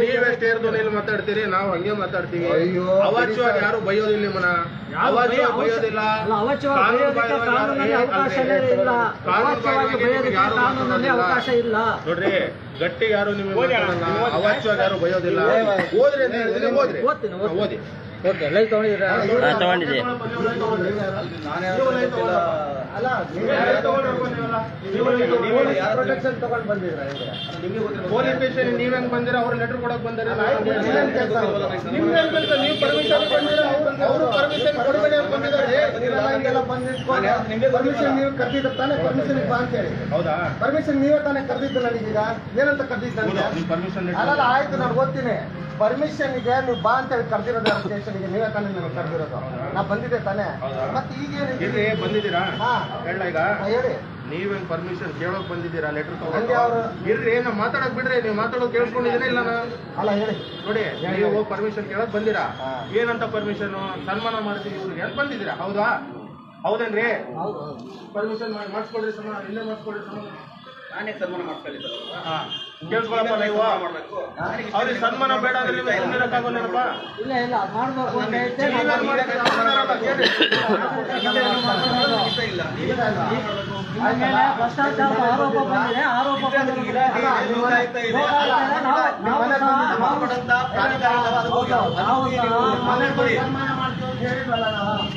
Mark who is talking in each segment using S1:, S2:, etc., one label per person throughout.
S1: ನೀವೆಷ್ಟು ಇಲ್ಲಿ ಮಾತಾಡ್ತೀರಿ ನಾವು ಹಂಗೆ ಮಾತಾಡ್ತೀವಿ ಅವಾಚ್ಯವಾಗಿ ಯಾರು ಬಯ್ಯೋದಿಲ್ಲ ನಿಮ್ಮನ್ನ ಅವಾಚ್ಯವಾಗಿ ಬೈಯೋದಿಲ್ಲ. ನೋಡ್ರಿ ಗಟ್ಟಿ ಯಾರು ನಿಮಗೆ ಅವಾಚ್ಯವಾಗಿ ಯಾರು ಬೈಯೋದಿಲ್ಲ ಓದ್ರಿ ಅಂತ ಹೇಳ್ತೀನಿ ಓದ್ರಿ. ಓದಿ
S2: ಓಕೆ ಲೈವ್ ತಗೊಂಡಿದ್ದೀರಾ
S3: ತಗೊಂಡಿದ್ದೀವಿ.
S4: ಅಲ್ಲ ಪ್ರೊಟೆಕ್ಷನ್ ತಗೊಂಡ್ ಬಂದಿದ್ರ
S1: ಪೊಲೀಸ್ ಸ್ಟೇಷನ್ ನೀವ್ ಹೆಂಗ್ ಬಂದಿರ? ಅವ್ರ ಲೆಟರ್ ಕೊಡಕ್ ಬಂದಿರ? ನೀವು ಪರ್ಮಿಷನ್ ಅವರು ಪರ್ಮಿಷನ್ ಕೊಡಬೇಡಿ ಬಂದಿದ್ದಾರೆ.
S4: ಪರ್ಮಿಷನ್ ನೀವು ತಾನೇ? ಪರ್ಮಿಷನ್ ಬಾ ಅಂತ ಹೇಳಿ.
S1: ಹೌದಾ?
S4: ಪರ್ಮಿಷನ್ ನೀವೇ ತಾನೇ ಕರೆದಿದ್ದು ನನಗೀಗ. ಏನಂತ ಕರೆದಿದ್ದ
S1: ಪರ್ಮಿಷನ್
S4: ಅಲ್ಲ ಆಯ್ತು ನಾನು ಓದ್ತೀನಿ. ಪರ್ಮಿಷನ್ ಇದೆ ನೀವು ಬಾ ಅಂತ ಹೇಳಿ ಕರ್ದಿರೋದು ಸ್ಟೇಷನ್ಗೆ ನೀವೇ ತಾನೇ ನಿಮಗೆ ಕರ್ದಿರೋದು. ನಾ ಬಂದಿದ್ದೆ ತಾನೇ. ಮತ್ತೆ ಈಗೇನಿದೆ
S1: ಇರ್ರಿ ಬಂದಿದ್ದೀರಾ?
S4: ಹಾ.
S1: ಹೇಳ ಈಗ.
S4: ಹೇಳಿ.
S1: ನೀವೇನ್ ಪರ್ಮಿಷನ್ ಕೇಳೋಕ್ ಬಂದಿದ್ದೀರಾ? ಲೆಟರ್
S4: ಹಂಗೆ ಅವ್ರು-
S1: ಇರ್ರಿ ನಾ ಮಾತಾಡಕ್ ಬಿಡ್ರಿ. ನೀವು ಮಾತಾಡೋದು ಕೇಳಿಸ್ಕೊಂಡಿದ್ದೀನ ಇಲ್ಲ ನಾ
S4: ಅಲ್ಲ ಹೇಳಿ.
S1: ನೋಡಿ ನೀವು ಪರ್ಮಿಷನ್ ಕೇಳಕ್ ಬಂದಿರಾ?
S4: ಹಾ.
S1: ಏನಂತ ಪರ್ಮಿಷನ್ ಸನ್ಮಾನ ಮಾಡ್ತೀವಿ ಇವ್ರಿಗೆ. ಅಂತ ಬಂದಿದ್ದೀರಾ? ಹೌದಾ? ಹೌದೇನ್ರಿ?
S2: ಹೌದು
S1: ಪರ್ಮಿಷನ್ ಮಾಡಿಸ್ಕೊಡ್ರಿ ಸಮಾನ ಇಲ್ಲೇ ಮಾಡಿಸ್ಕೊಡ್ರಿ ಸಮಾನ
S5: ನಾನೇ ಸನ್ಮಾನ ಮಾಡ್ಕೊಳ್ಳಿ ಸರ್
S1: ಹಾ. ಕೇಳಿಸ್ಕೊಳಪ್ಪ ನೀವು. ಅವ್ರಿಗೆ ಸನ್ಮಾನ ಬೇಡ ಅಂದ್ರೆ ನೀವು ಸುಮ್ಮನಿರಕ್ಕಾಗೋಲ್ಲೇನಪ್ಪ
S2: ಇಲ್ಲ ಇಲ್ಲ ಅದ್ ಮಾಡ್ಬೇಕು ಅಂತ ಐತೆ,
S1: ನೀವೇನ್
S2: ನಾನು
S1: ಸನ್ಮಾನ ಕೇಳ್ರಿ.
S5: ಇಷ್ಟ ಇಲ್ಲ ನೀವೇ
S2: ನಿಮ್ಮ ಮೇಲೆ ಭ್ರಷ್ಟಾಚಾರ ಆರೋಪ ಬಂದಿದೆ. ಆರೋಪ ಬಂದಿದೆ ನಾವು-
S4: ಬಂದಿದೆ.
S2: ನಾವು-
S5: ಹೋಗಿ
S4: ಮನೆ ಸನ್ಮಾನ ಮಾಡ್ತೀವಿ ಅಂತ ಹೇಳಿದ್ವಲ್ಲ ನಾವು.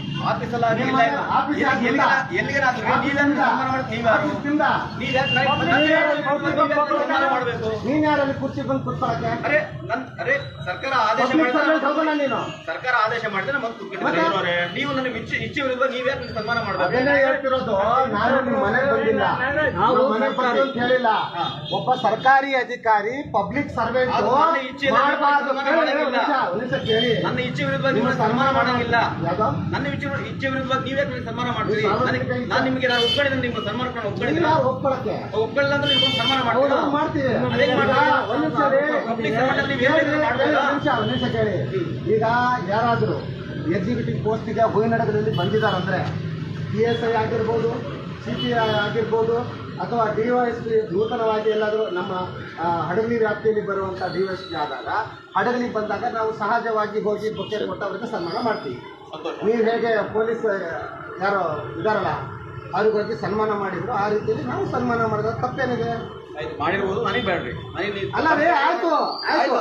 S4: ನೀನ್ ಯಾರಲ್ಲಿ ಕುರ್ಚಿ ಬಂದು ಕೂತ್ಕೊಳಕ್ಕೆ?
S5: ಅರೆ ನನ್ ಅರೆ ಸರ್ಕಾರ ಆದೇಶ ಮಾಡಿದ್ರೆ
S4: ನೀನು.
S5: ಸರ್ಕಾರ ಆದೇಶ ಮಾಡಿದ್ರೆ ಮತ್ತೆ. ನೀವು ನನ್ನ ಇಚ್ಛೆ ಇಚ್ಛೆ ವಿರುದ್ಧ ನೀವ್ಯಾಕೆ ನನಗೆ ಸನ್ಮಾನ ಮಾಡಬೇಕು?
S4: ಅದೇನೇ ಹೇಳ್ತಿರೋದು? ನಾನು ನಿಮ್ಮ ಮನೆಗೆ ಬಂದಿಲ್ಲ.
S2: ನಾವು
S4: ನಮ್ಮ ಮನೆಗೆ ಬಂದು ಅಂತ ಹೇಳಿಲ್ಲ. ಒಬ್ಬ ಸರ್ಕಾರಿ ಅಧಿಕಾರಿ ಪಬ್ಲಿಕ್ ಸರ್ವೆಂಟ್
S5: ನನ್ನ ಇಚ್ಛೆ.
S4: ಕೇಳಿ
S5: ನನ್ನ ವಿರುದ್ಧ ನೀವು ಸನ್ಮಾನ ಮಾಡಂಗಿಲ್ಲ. ನನ್ನ ಇಚ್ಛೆ ಇಚ್ಛೆ ವಿರುದ್ಧ ನೀವೇ ನನಗೆ ಸನ್ಮಾನ ಮಾಡ್ತೀರಿ? ನಾನು ನಿಮಗೆ ನಾನು ಒಪ್ಕೊಂಡಿದ್ದೀನಿ ನಿಮ್ಮ ಸನ್ಮಾನ ಒಪ್ಕೊಂಡಿದ್ದೀನಿ ಅಂದ್ರೆ ನೀವು ಸನ್ಮಾನ
S4: ಮಾಡ್ತೀವಿ
S5: ಪಬ್ಲಿಕ್ ಮಾಡ್ತೀರಾ?
S4: ನಿಮಿಷ ಕೇಳಿ, ಈಗ ಯಾರಾದರೂ ಎಕ್ಸಿಕ್ಯೂಟಿವ್ ಪೋಸ್ಟಿಗೆ ಹೂವಿನಡಗದಲ್ಲಿ ಬಂದಿದ್ದಾರಂದ್ರೆ ಪಿ ಎಸ್ ಐ ಆಗಿರ್ಬೋದು ಸಿ ಪಿ ಐ ಆಗಿರ್ಬೋದು ಅಥವಾ ಡಿ ವೈಸ್ ಪಿ ನೂತನವಾಗಿ ಎಲ್ಲಾದರೂ ನಮ್ಮ ಹಡಗಲಿ ವ್ಯಾಪ್ತಿಯಲ್ಲಿ ಬರುವಂಥ ಡಿ ವೈಸ್ ಪಿ ಆದಾಗ ಹಡಗಲಿಗೆ ಬಂದಾಗ ನಾವು ಸಹಜವಾಗಿ ಹೋಗಿ ಬೊಕ್ಕೆ ಕೊಟ್ಟವರಿಗೆ ಸನ್ಮಾನ ಮಾಡ್ತೀವಿ. ನೀವು ಹೇಗೆ ಪೊಲೀಸ್ ಯಾರೋ ಇದಾರಲ್ಲ ಅವ್ರಿಗೆ ಹೋಗಿ ಸನ್ಮಾನ ಮಾಡಿದ್ರು ಆ ರೀತಿಯಲ್ಲಿ ನಾವು ಸನ್ಮಾನ ಮಾಡಿದಾಗ ತಪ್ಪೇನಿದೆ.
S5: ಆಯ್ತು ಮಾಡಿರ್ಬೋದು ನನಗೆ ಬೇಡ್ರಿ. ನನಗೆ ನೀವು-
S4: ಅಲ್ಲ ಆಯ್ತು ಆಯ್ತು.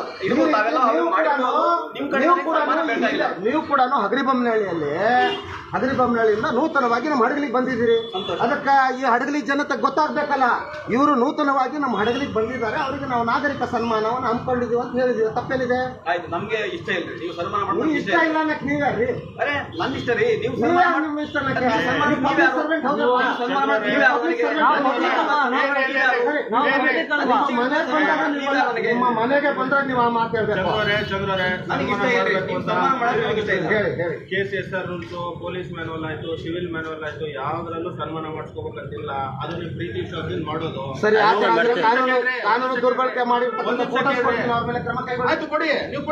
S5: ತಾವೆಲ್ಲ ಅವ್ರು ಮಾಡಿರ್ಬೋದು. ಕಡೆ
S4: ನೀವು
S5: ನನಗೆ
S4: ಕೂಡನು
S5: ಸನ್ಮಾನ ಬೇಡ್ತಾ ಇಲ್ಲ.
S4: ನೀವು ಕೂಡ ಹಗರಿಬೊಮ್ಮನಹಳ್ಳಿಯಲ್ಲಿ ಹಗರಿಬೊಮ್ಮನಹಳ್ಳಿಯಿಂದ ನೂತನವಾಗಿ ನಮ್ಮ ಹಡಗಲಿಗೆ ಬಂದಿದ್ದೀರಿ.
S5: ಸಂತೋಷ.
S4: ಅದಕ್ಕೆ ಈ ಹಡಗಲಿ ಜನತೆ ಗೊತ್ತಾಗ್ಬೇಕಲ್ಲ. ಇವರು ನೂತನವಾಗಿ ನಮ್ಮ ಹಡಗಲಿಗೆ ಬಂದಿದ್ದಾರೆ. ಅವರಿಗೆ ನಾವು ನಾಗರಿಕ ಸನ್ಮಾನವನ್ನು ಹಮ್ಮಿಕೊಂಡಿದೀವಿ ಅಂತ ಹೇಳಿದೀವಿ ತಪ್ಪೇನಿದೆ?
S5: ಆಯ್ತು ನಮ್ಗೆ ಇಷ್ಟ ಇಲ್ರಿ. ನೀವು ಸನ್ಮಾನ
S4: ನೀವು
S5: ಮಾಡೋದು
S4: ಇಷ್ಟ
S5: ಇಷ್ಟ
S4: ಇಲ್ಲ ಅನ್ನಕ್ಕೆ ನೀವ್ಯಾರ್ರಿ
S5: ಅರೆ ನನ್ನ ಇಷ್ಟ ರೀ. ನೀವು
S4: ನೀವೇ
S5: ಸನ್ಮಾನ ಮಾಡಿ-
S4: ನಿಮ್ಮ ಇಷ್ಟ ಅನ್ನಕ್ಕೆ?
S5: ನೀವು ಸನ್ಮಾನ
S4: ನೀವು public servant ಹೌದಲ್ವಾ?
S5: ನೀವು ಸನ್ಮಾನ ಮಾಡಿ ನೀವೇ ಅವರಿಗೆ-
S2: ನಾವು public ಅಲ್ವಾ? ನಾವು public ನಾವು public ಅಲ್ವಾ?
S4: ನಿಮ್ಮ ಮನೆಗೆ ಬಂದಾಗ ನೀವು ನಿಮ್ಮ ಮನೆಗೆ ಬಂದಾಗ ನೀವು ಆ ಮಾತು ಹೇಳ್ಬೇಕು.
S1: ಚಂದ್ರವರೇ ಚಂದ್ರವರೇ
S5: ನನಗೆ ಇಷ್ಟ
S1: ಸನ್ಮಾನ
S5: ಇಲ್ರಿ
S1: ಮಾಡ್ಬೇಕು
S5: ನೀವು
S1: ಅಂತ.
S5: ಸನ್ಮಾನ ಮಾಡೋದು ನನಗೆ ಇಷ್ಟ ಇಲ್ಲ
S4: ಹೇಳಿ ಹೇಳಿ.
S1: K C S R rules police manual ಆಯ್ತು ಸಿವಿಲ್ ಮ್ಯಾನುವಲ್ ಆಯ್ತು ಯಾವ್ದ್ರಲ್ಲೂ ಸನ್ಮಾನ ಮಾಡಿಸ್ಕೋಬೇಕಂತಿಲ್ಲ. ಅದು ನೀವು ಪ್ರೀತಿ ವಿಶ್ವಾಸದಿಂದ ಮಾಡೋದು.
S4: ಸರಿ ಕಾನೂನು ಕಾನೂನು ದುರ್ಬಳಕೆ ಮಾಡಿ
S1: ಆಯ್ತು ಕೊಡಿ ನೀವು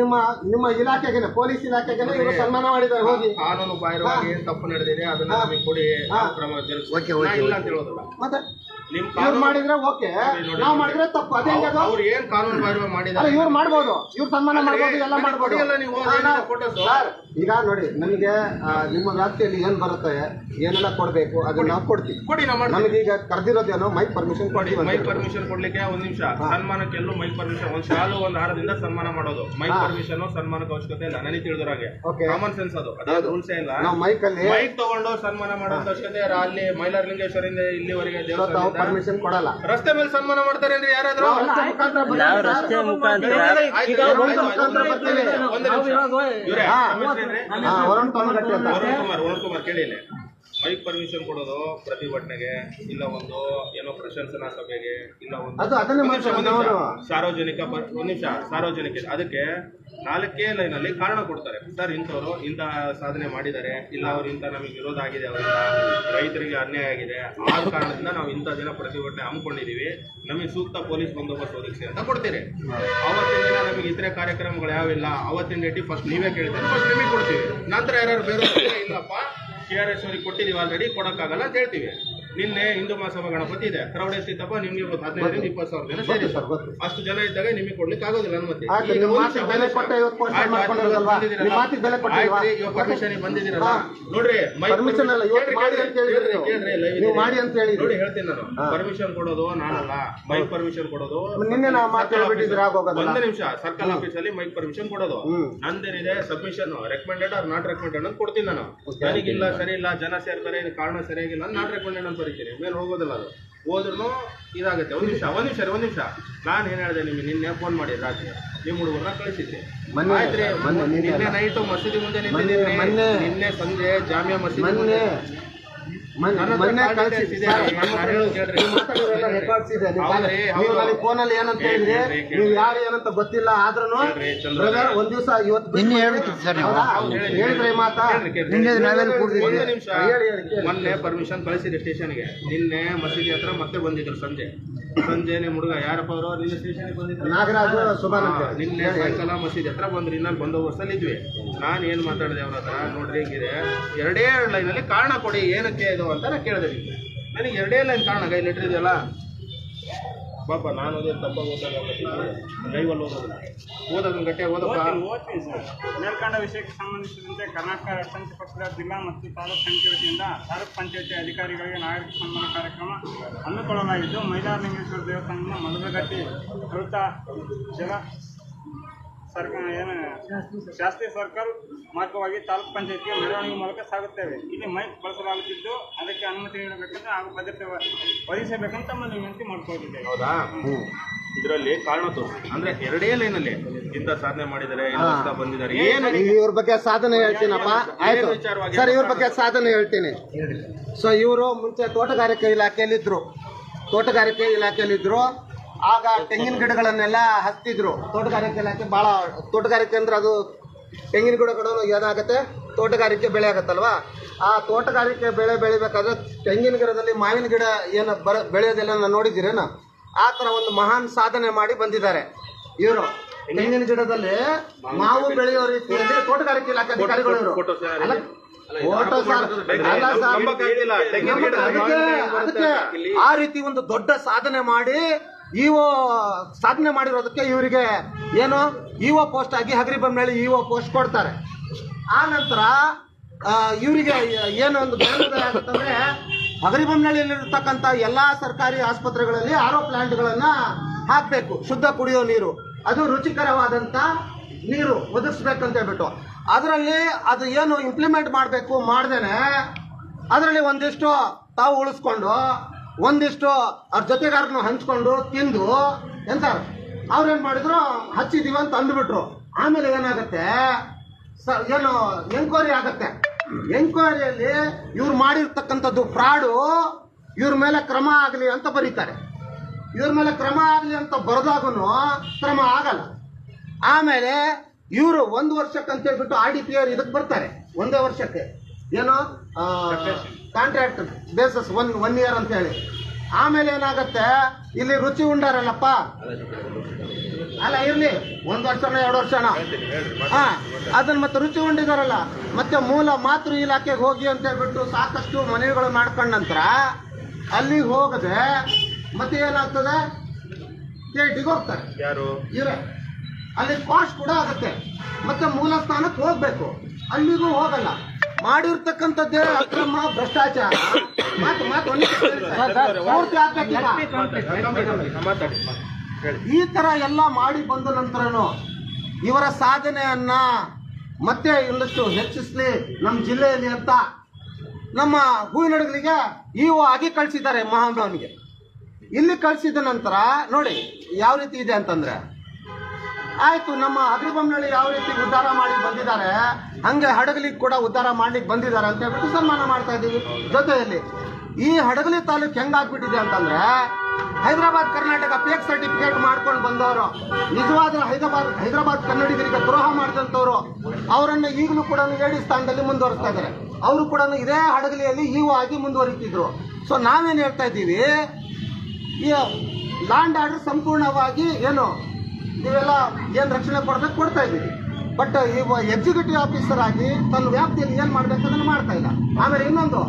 S4: ನಿಮ್ಮ ನಿಮ್ಮ ಇಲಾಖೆಗೆ ಪೊಲೀಸ್ ಇಲಾಖೆಗೆ ಇವರು ಸನ್ಮಾನ ಮಾಡಿದ್ದಾರೆ ಹೋಗಿ.
S1: ಕಾನೂನು ಬಾಹಿರವಾಗಿ ಏನ್ ತಪ್ಪು ನಡೆದಿದೆ ಅದನ್ನ. ನಮಗೆ ಕೊಡಿ ಕ್ರಮ ಇಲ್ಲ ಅಂತ ಹೇಳೋದಿಲ್ಲ.
S4: ಮತ್ತೆ?
S1: ನಿಮ್
S4: ಇವ್ರು ಮಾಡಿದ್ರೆ ಓಕೆ. ನಾವು ಮಾಡಿದ್ರೆ ತಪ್ಪು. ಅದೇ ಹೆಂಗೆ ಅದು?
S1: ಅವ್ರು ಏನ್ ಕಾನೂನು ಬಾಹಿರವಾಗಿ
S4: ಅಲ್ಲ
S1: ಮಾಡಿದ್ದಾರೆ
S4: ಇವ್ರು ಮಾಡ್ಬೋದು. ಇವ್ರು ಸನ್ಮಾನ
S1: ಅಲ್ರಿ,
S4: ಮಾಡ್ಬೋದು ಎಲ್ಲ
S1: ನನಗೆ
S4: ಮಾಡ್ಬೋದು.
S1: ನೀವು,
S4: ಹಾ,
S1: ಏನಿದೆ
S4: ಸರ್, ಈಗ ನೋಡಿ ನಮಗೆ ನಿಮ್ಮ ವ್ಯಾಪ್ತಿಯಲ್ಲಿ ಏನ್ ಬರುತ್ತೆ ಏನೆಲ್ಲ ಕೊಡ್ಬೇಕು ಅದನ್ನ ನಾವು ಕೊಡ್ತೀವಿ.
S1: ಕೊಡಿ
S4: ನಮಗೆ ಈಗ ಕರೆದಿರೋದೇನೋ ಮೈಕ್ ಪರ್ಮಿಷನ್
S1: ಕೊಡಿ ಮೈಕ್ ಪರ್ಮಿಷನ್ ಕೊಡ್ಲಿಕ್ಕೆ ಒಂದ್ ನಿಮಿಷ.
S4: ಸನ್ಮಾನಕ್ಕೆ
S1: ಎಲ್ಲೂ ಮೈಕ್ ಪರ್ಮಿಷನ್ ಒಂದ್ ಶಾಲು ಒಂದ್ ಹಾರದಿಂದ ಸನ್ಮಾನ ಮಾಡೋದು. ಮೈಕ್. ಪರ್ಮಿಷನ್ ಸನ್ಮಾನಕ್ಕೆ ಅವಶ್ಯಕತೆ ಇಲ್ಲ. ನನಗೆ ತಿಳಿದ್ರ ಹಾಗೆ.
S4: Okay.
S1: ಕಾಮನ್ ಸೆನ್ಸ್ ಅದು. ಅದೇ ರೂಲ್ಸ್ ಇಲ್ಲ.
S4: ನಾವು ಅಲ್ಲಿ
S1: ಮೈಕ್ ತಗೊಂಡು ಸನ್ಮಾನ ಮಾಡೋ ಅವಶ್ಯಕತೆ ಅಲ್ಲಿ ಮೈಲಾರ್
S4: ಲಿಂಗೇಶ್ವರಿಂದ ಇಲ್ಲಿವರೆಗೆ
S1: ದೇವಸ್ಥಾನದಿಂದ
S4: ಪರ್ಮಿಷನ್ ಕೊಡಲ್ಲ.
S1: ರಸ್ತೆ ಮೇಲೆ ಸನ್ಮಾನ ಮಾಡ್ತಾರೆ ಅಂದ್ರೆ ಯಾರಾದ್ರೂ
S4: ನಾವು ರಸ್ತೆ ಮುಖಾಂತರ ವರುಣ್
S1: ಕುಮಾರ್ ವರುಣ್ ಕುಮಾರ್ ಕೇಳಿ ಮೈಕ್ ಪರ್ಮಿಷನ್ ಕೊಡೋದು ಪ್ರತಿಭಟನೆಗೆ ಇಲ್ಲ ಒಂದು ಏನೋ ಪ್ರಶಂಸನಾ ಸಭೆಗೆ ಇಲ್ಲ ಒಂದು
S4: ಅದು ಅದನ್ನೇ
S1: ಒಂದ್ ನಿಮಿಷ, ಒಂದ್ ನಿಮಿಷ. ಸಾರ್ವಜನಿಕ ಪರ್- ಒಂದ್ ನಿಮಿಷ ಸಾರ್ವಜನಿಕ ಅದಕ್ಕೆ ನಾಲ್ಕೇ ಲೈನ್ ಅಲ್ಲಿ ಕಾರಣ ಕೊಡ್ತಾರೆ. ಸರ್ ಇಂಥವ್ರು ಇಂಥ ಸಾಧನೆ ಮಾಡಿದ್ದಾರೆ. ಇಲ್ಲ ಅವ್ರು ಇಂಥ ನಮಗೆ ವಿರೋಧ ಆಗಿದೆ ಅವರಿಂದ ರೈತರಿಗೆ ಅನ್ಯಾಯ ಆಗಿದೆ. ಆ ಕಾರಣದಿಂದ ನಾವು ಇಂಥ ದಿನ ಪ್ರತಿಭಟನೆ ಹಮ್ಮಿಕೊಂಡಿದೀವಿ ನಮಗೆ ಸೂಕ್ತ ಪೊಲೀಸ್ ಬಂದೋಬಸ್ತ್ ಒದಗಿಸಿ ಅಂತ ಕೊಡ್ತೀರಿ. ಅವತ್ತಿನ ದಿನ ನಮಗೆ ಇತರೆ ಕಾರ್ಯಕ್ರಮಗಳು ಯಾವಿಲ್ಲ. ಅವತ್ತಿನ ಡೇಟಿ ಫಸ್ಟ್ ನೀವೇ ಕೇಳ್ತೀರಿ. ಫಸ್ಟ್ ನಿಮಗೆ ಕೊಡ್ತೀವಿ. ನಂತರ ಯಾರು ಬೇರೆ ಇಲ್ಲಪ್ಪ ಕೆ ಆರ್ ಎಸ್ ಅವ್ರಿಗೆ ಕೊಟ್ಟಿದ್ದೀವಿ ಆಲ್ರೆಡಿ ಕೊಡೋಕ್ಕಾಗಲ್ಲ ಅಂತ ಹೇಳ್ತೀವಿ. ನಿನ್ನೆ ಹಿಂದೂ ಮಹಾಸಭಾ ಗಣಪತಿ ಇದೆ. ಕ್ರೌಡ್ ಎಷ್ಟಿತ್ತಪ್ಪ ನಿಮ್ಗೆ ಇವತ್ತು ಹದಿನೈದರಿಂದ ಇಪ್ಪತ್ತು ಸಾವಿರ ಜನ.
S4: ಸರ್.
S1: ಅಷ್ಟು ಜನ ಇದ್ದಾಗ ನಿಮಗೆ ಕೊಡ್ಲಿಕ್ಕೆ ಆಗೋದಿಲ್ಲ ಅನುಮತಿ. ಪರ್ಮಿಷನ್ ಬಂದಿದ್ದೀರಲ್ಲ. ನೋಡ್ರಿ
S4: ಮಾಡಿ ಅಂತ ಹೇಳಿ.
S1: ನೋಡಿ ಹೇಳ್ತೀನಿ ನಾನು. ಪರ್ಮಿಷನ್ ಕೊಡೋದು ನಾನಲ್ಲ. ಮೈಕ್ ಪರ್ಮಿಷನ್ ಕೊಡೋದು.
S4: ನಿನ್ನೆ ನಾವು
S1: ಒಂದು ನಿಮಿಷ ಸರ್ಕಲ್ ಆಫೀಸ್ ಅಲ್ಲಿ ಮೈಕ್ ಪರ್ಮಿಷನ್ ಕೊಡೋದು. ನಂದೇನಿದೆ submission recommended or not recommended ಅಂತ ಕೊಡ್ತೀನಿ ನಾನು. ನನಗಿಲ್ಲ ಸರಿ ಇಲ್ಲ ಜನ ಸೇರ್ತಾರೆ ಕಾರಣ ಸರಿಯಾಗಿಲ್ಲ ನಾಟ್ ರೆಕಮೆಂಡೆಡ್ ಅಂತ ಬರೀತೀನಿ ಮೇಲೆ ಹೋಗೋದಿಲ್ಲ ಅದು. ಹೋದ್ರೂ ಇದಾಗುತ್ತೆ. ಒಂದು ನಿಮಿಷ ಒಂದು ನಿಮಿಷ ಒಂದು ನಿಮಿಷ. ನಾನು ಏನು ಹೇಳಿದೆ ನಿಮಗೆ ನಿನ್ನೆ ಫೋನ್ ಮಾಡಿ ರಾತ್ರಿ. ನಿಮ್ಮ ಹುಡುಗರನ್ನ ಕಳಿಸಿದ್ದೆ.
S4: ನಿನ್ನೆ.
S1: ನೈಟು ಮಸೀದಿ ಮುಂದೆ ನಿನ್ನೆ ಸಂಜೆ ಜಾಮಿಯಾ ಮಸೀದಿ ಇದೆ.
S4: ಫೋನಲ್ಲಿ ಏನಂತ ಹೇಳಿದ್ರಿ. ನೀವು ಯಾರು ಏನಂತ ಗೊತ್ತಿಲ್ಲ ಆದ್ರೂ ಬ್ರದರ್ ಒಂದ್ ದಿವಸ ಇವತ್ತು.
S1: ಹೇಳಿದ್ರಿ.
S4: ಮಾತಾ.
S1: ಮೊನ್ನೆ ಪರ್ಮಿಷನ್ ಕಳಿಸಿದೆ ಸ್ಟೇಷನ್ಗೆ ನಿನ್ನೆ ಮಸೀದಿ ಹತ್ರ ಮತ್ತೆ ಬಂದಿದ್ರು ಸಂಜೆ. ಸಂಜೆ ನಿಮ್ ಹುಡುಗ ಯಾರಪ್ಪ ಅವರು? ನಿನ್ನೆ ಸ್ಟೇಷನ್ಗೆ ಬಂದಿದ್ರು?
S4: ನಾಗರಾಜು ಸುಬಾನ್ ಅಂತ.
S1: ನಿನ್ನೆ ಸಾಯಂಕಾಲ ಮಸೀದಿ ಹತ್ರ ಬಂದ್ರಿ. ನಾನು ಬಂದೋಬಸ್ತಲ್ಲಿ ಇದ್ವಿ. ನಾನು ಏನ್ ಮಾತಾಡಿದೆ ಅವ್ರ ಹತ್ರ? ನೋಡ್ರಿ ಹಿಂಗಿದೆ. ಎರಡೇ ಎರಡು ಲೈನಲ್ಲಿ ಕಾರಣ ಕೊಡಿ. ಏನಕ್ಕೆ ಇದು? ಅಂತ ನಾನು ಕೇಳಿದೆ ನನಗೆ ಎರಡೇ ಲೈನ್ ಕಾರಣ ಕೈ ನೆಟ್ಟಿದೆಯಲ್ಲ ಪಾಪ ನಾನು ಅದೇ ತಪ್ಪ ಓದಲ್ಲ ಲೈವಲ್ಲಿ ಓದೋದು ಗಟ್ಟೆ
S6: ವಿಷಯಕ್ಕೆ ಸಂಬಂಧಿಸಿದಂತೆ ಕರ್ನಾಟಕ ರಕ್ಷಣೆ ಪಕ್ಷದ ಜಿಲ್ಲಾ ಮತ್ತು ತಾಲೂಕು ವತಿಯಿಂದ ತಾಲೂಕು ಪಂಚಾಯತಿ ಅಧಿಕಾರಿಗಳಿಗೆ ನಾಗರಿಕ ಸನ್ಮಾನ ಕಾರ್ಯಕ್ರಮ ಹಮ್ಮಿಕೊಳ್ಳಲಾಗಿದ್ದು, ಮೈಲಾರಲಿಂಗೇಶ್ವರ ದೇವಸ್ಥಾನದಿಂದ ಮಲಗಟ್ಟಿ ವೃತ್ತ ಜಲ ಸರ್ಕಾರ ಏನು ಶಾಸ್ತ್ರೀಯ ಸರ್ಕಲ್ ಮಾರ್ಗವಾಗಿ ತಾಲೂಕು ಪಂಚಾಯತ್ಗೆ ಮೆರವಣಿಗೆ ಮೂಲಕ ಸಾಗುತ್ತೇವೆ. ಇಲ್ಲಿ ಮೈಕ್ ಬಳಸಲಾಗುತ್ತಿದ್ದು ಅದಕ್ಕೆ ಅನುಮತಿ ನೀಡಬೇಕಂತ ಹಾಗೂ ಭದ್ರತೆ ವಹಿಸಬೇಕಂತ ತಮ್ಮಲ್ಲಿ ವಿನಂತಿ ಮಾಡ್ಕೊಳ್ತಿದ್ದೇವೆ
S1: ಹೌದಾ? ಇದರಲ್ಲಿ ಕಾರಣ ತೋರಿಸಿ ಅಂದ್ರೆ ಎರಡೇ ಲೈನಲ್ಲಿ ಇಂಥ ಸಾಧನೆ
S4: ಹಾ.
S1: ಬಂದಿದ್ದಾರೆ. ಏನು
S4: ಇವ್ರ ಬಗ್ಗೆ ಸಾಧನೆ ಹೇಳ್ತೀನಪ್ಪ. ಆಯ್ತು. ಸರ್ ಇವ್ರ ಬಗ್ಗೆ ಸಾಧನೆ ಹೇಳ್ತೀನಿ. ಸೊ ಇವರು ಮುಂಚೆ ತೋಟಗಾರಿಕೆ ಇಲಾಖೆಯಲ್ಲಿದ್ರು. ತೋಟಗಾರಿಕೆ ಇಲಾಖೆಯಲ್ಲಿದ್ರು. ಆಗ ತೆಂಗಿನ ಗಿಡಗಳನ್ನೆಲ್ಲ ಹತ್ತಿದ್ರು ತೋಟಗಾರಿಕೆ ಇಲಾಖೆ ಬಹಳ ತೋಟಗಾರಿಕೆ ಅಂದ್ರೆ ಅದು ತೆಂಗಿನ ಗಿಡಗಳು ಏನಾಗುತ್ತೆ? ತೋಟಗಾರಿಕೆ ಬೆಳೆ ಆಗತ್ತಲ್ವಾ? ಆ ತೋಟಗಾರಿಕೆ ಬೆಳೆ ಬೆಳಿಬೇಕಾದ್ರೆ ತೆಂಗಿನ ಗಿಡದಲ್ಲಿ ಮಾವಿನ ಗಿಡ ಏನು ಬರ ಬೆಳೆಯೋದೆಲ್ಲ ನಾನು ನೋಡಿದ್ದೀರೇನ? ಆ ಥರ ಒಂದು ಮಹಾನ್ ಸಾಧನೆ ಮಾಡಿ ಬಂದಿದ್ದಾರೆ. ಇವರು ತೆಂಗಿನ ಗಿಡದಲ್ಲಿ ಮಾವು ಬೆಳೆಯೋ ರೀತಿಯಲ್ಲಿ ತೋಟಗಾರಿಕೆ ಇಲಾಖೆ ಅಧಿಕಾರಿಗಳು ಅದಕ್ಕೆ ಆ ರೀತಿ ಒಂದು ದೊಡ್ಡ ಸಾಧನೆ ಮಾಡಿ ಇಒ ಸಾಧನೆ ಮಾಡಿರೋದಕ್ಕೆ ಇವರಿಗೆ ಏನು ಇಒ ಪೋಸ್ಟ್ ಆಗಿ ಹಗರಿಬೊಮ್ಮನಹಳ್ಳಿ ಇಒ ಪೋಸ್ಟ್ ಕೊಡ್ತಾರೆ. ಆ ನಂತರ ಇವರಿಗೆ ಏನು ಒಂದು ಆಗುತ್ತಂದ್ರೆ ಹಗರಿಬೊಮ್ಮನಹಳ್ಳಿಯಲ್ಲಿರ್ತಕ್ಕಂಥ ಎಲ್ಲಾ ಸರ್ಕಾರಿ ಆಸ್ಪತ್ರೆಗಳಲ್ಲಿ ಆರೋ ಪ್ಲಾಂಟ್ಗಳನ್ನ ಹಾಕಬೇಕು. ಶುದ್ಧ ಕುಡಿಯೋ ನೀರು. ಅದು ರುಚಿಕರವಾದಂತ ನೀರು ಒದಗಿಸ್ಬೇಕಂತ ಹೇಳ್ಬಿಟ್ಟು. ಅದರಲ್ಲಿ ಅದು ಏನು ಇಂಪ್ಲಿಮೆಂಟ್ ಮಾಡಬೇಕು ಮಾಡ್ದೇನೆ, ಅದರಲ್ಲಿ ಒಂದಿಷ್ಟು ತಾವು ಉಳಿಸ್ಕೊಂಡು ಒಂದಿಷ್ಟು ಅವ್ರ ಜೊತೆಗಾರನು ಹಂಚ್ಕೊಂಡು ತಿಂದು ಎಂತ ಅವ್ರೇನ್ ಮಾಡಿದ್ರು? ಹಚ್ಚಿದೀವಿ ಅಂತ ಅಂದ್ಬಿಟ್ರು. ಆಮೇಲೆ ಏನಾಗುತ್ತೆ? ಏನು ಎಂಕ್ವೈರಿ ಆಗತ್ತೆ. ಎಂಕ್ವೈರಿಯಲ್ಲಿ ಇವ್ರು ಮಾಡಿರ್ತಕ್ಕಂಥದ್ದು ಫ್ರಾಡು ಇವ್ರ ಮೇಲೆ ಕ್ರಮ ಆಗಲಿ ಅಂತ ಬರೀತಾರೆ. ಇವ್ರ ಮೇಲೆ ಕ್ರಮ ಆಗಲಿ ಅಂತ ಬರೆದಾಗೂ ಕ್ರಮ ಆಗಲ್ಲ. ಆಮೇಲೆ ಇವರು ಒಂದು ವರ್ಷಕ್ಕೆ ಅಂತ ಹೇಳ್ಬಿಟ್ಟು ಆರ್ ಡಿ ಪಿ ಅವ್ರು ಇದಕ್ಕೆ ಬರ್ತಾರೆ. ಒಂದೇ ವರ್ಷಕ್ಕೆ. ಏನು? Contract bases one one year ಅಂತ ಹೇಳಿ. ಆಮೇಲೆ ಏನಾಗುತ್ತೆ? ಇಲ್ಲಿ ರುಚಿ ಉಂಡಾರಲ್ಲಪ್ಪ? ಅಲ್ಲ ಇರ್ಲಿ. ಒಂದು ವರ್ಷನ ಎರಡು ವರ್ಷನ. ಹಾ ಅದನ್ನ ಮತ್ತೆ ರುಚಿ ಉಂಡಿದಾರಲ್ಲ. ಮತ್ತೆ ಮೂಲ ಮಾತೃ ಇಲಾಖೆಗೆ ಹೋಗಿ ಅಂತ ಹೇಳ್ಬಿಟ್ಟು ಸಾಕಷ್ಟು ಮನವಿಗಳು ಮಾಡ್ಕೊಂಡ ನಂತರ ಅಲ್ಲಿಗೆ ಹೋಗದೆ ಮತ್ತೆ ಏನಾಗ್ತದೆ? ಕೇಟಿಗೆ ಹೋಗ್ತಾರೆ.
S1: ಯಾರು?
S4: ಇವ್ರೆ. ಅಲ್ಲಿ ಕಾಸ್ಟ್ ಕೂಡ ಆಗುತ್ತೆ. ಮತ್ತೆ ಮೂಲ ಸ್ಥಾನಕ್ಕೆ ಹೋಗ್ಬೇಕು. ಅಲ್ಲಿಗೂ ಹೋಗಲ್ಲ. ಮಾಡಿರ್ತಕ್ಕಂಥದ್ದೇ ಅಕ್ರಮ ಭ್ರಷ್ಟಾಚಾರ. ಮಾತು ಮಾತು. ಪೂರ್ತಿ ಈ ತರ ಎಲ್ಲ ಮಾಡಿ ಬಂದ ನಂತರನು ಇವರ ಸಾಧನೆಯನ್ನ ಮತ್ತೆ ಇನ್ನಷ್ಟು ಹೆಚ್ಚಿಸ್ಲಿ ನಮ್ಮ ಜಿಲ್ಲೆಯಲ್ಲಿ ಅಂತ ನಮ್ಮ ಹೂವಿನಡಗಲಿಗೆ ಇವು ಆಗಿ ಕಳಿಸಿದ್ದಾರೆ ಮಹಾಭವನಿಗೆ ಇಲ್ಲಿ ಕಳಿಸಿದ ನಂತರ ನೋಡಿ ಯಾವ ರೀತಿ ಇದೆ ಅಂತಂದ್ರೆ ಆಯ್ತು, ನಮ್ಮ ಅಗ್ರಿಬೊಮ್ಮನಹಳ್ಳಿ ಯಾವ ರೀತಿ ಉದ್ಧಾರ ಮಾಡಿ ಬಂದಿದ್ದಾರೆ, ಹಂಗೆ ಹಡಗಲಿಗೆ ಕೂಡ ಉದ್ಧಾರ ಮಾಡ್ಲಿಕ್ಕೆ ಬಂದಿದ್ದಾರೆ ಅಂತ ಹೇಳ್ಬಿಟ್ಟು ಸನ್ಮಾನ ಮಾಡ್ತಾ ಇದ್ದೀವಿ. ಜೊತೆಯಲ್ಲಿ, ಈ ಹಡಗಲಿ ತಾಲೂಕು ಹೆಂಗಾಗ್ಬಿಟ್ಟಿದೆ ಅಂತಂದ್ರೆ, ಹೈದರಾಬಾದ್, ಕರ್ನಾಟಕ ಪೇಕ್ ಸರ್ಟಿಫಿಕೇಟ್ ಮಾಡ್ಕೊಂಡು ಬಂದವರು, ನಿಜವಾದ ಹೈದರಾಬಾದ್ ಹೈದರಾಬಾದ್ ಕನ್ನಡಿಗರಿಗೆ ದ್ರೋಹ ಮಾಡಿದಂಥವ್ರು, ಅವರನ್ನು ಈಗಲೂ ಕೂಡ ಏಡಿ ಸ್ಥಾನದಲ್ಲಿ ಮುಂದುವರಿಸ್ತಾ ಇದ್ದಾರೆ. ಅವರು ಕೂಡ ಇದೇ ಹಡಗಲಿಯಲ್ಲಿ ಇವು ಆಗಿ ಮುಂದುವರಿತಿದ್ರು. ಸೊ ನಾವೇನು ಹೇಳ್ತಾ ಇದ್ದೀವಿ, ಈ ಲ್ಯಾಂಡ್ ಆರ್ಡರ್ ಸಂಪೂರ್ಣವಾಗಿ ಏನು ನೀವೆಲ್ಲ ಏನು ರಕ್ಷಣೆ ಕೊಡ್ಬೇಕು ಕೊಡ್ತಾ ಇದ್ದೀವಿ. ಬಟ್ ಇವ ಎಕ್ಸಿಕ್ಯೂಟಿವ್ ಆಫೀಸರ್ ಆಗಿ ತನ್ನ ವ್ಯಾಪ್ತಿಯಲ್ಲಿ ಏನು ಮಾಡ್ಬೇಕು ಅದನ್ನು ಮಾಡ್ತಾ ಇಲ್ಲ. ಆಮೇಲೆ ಇನ್ನೊಂದು,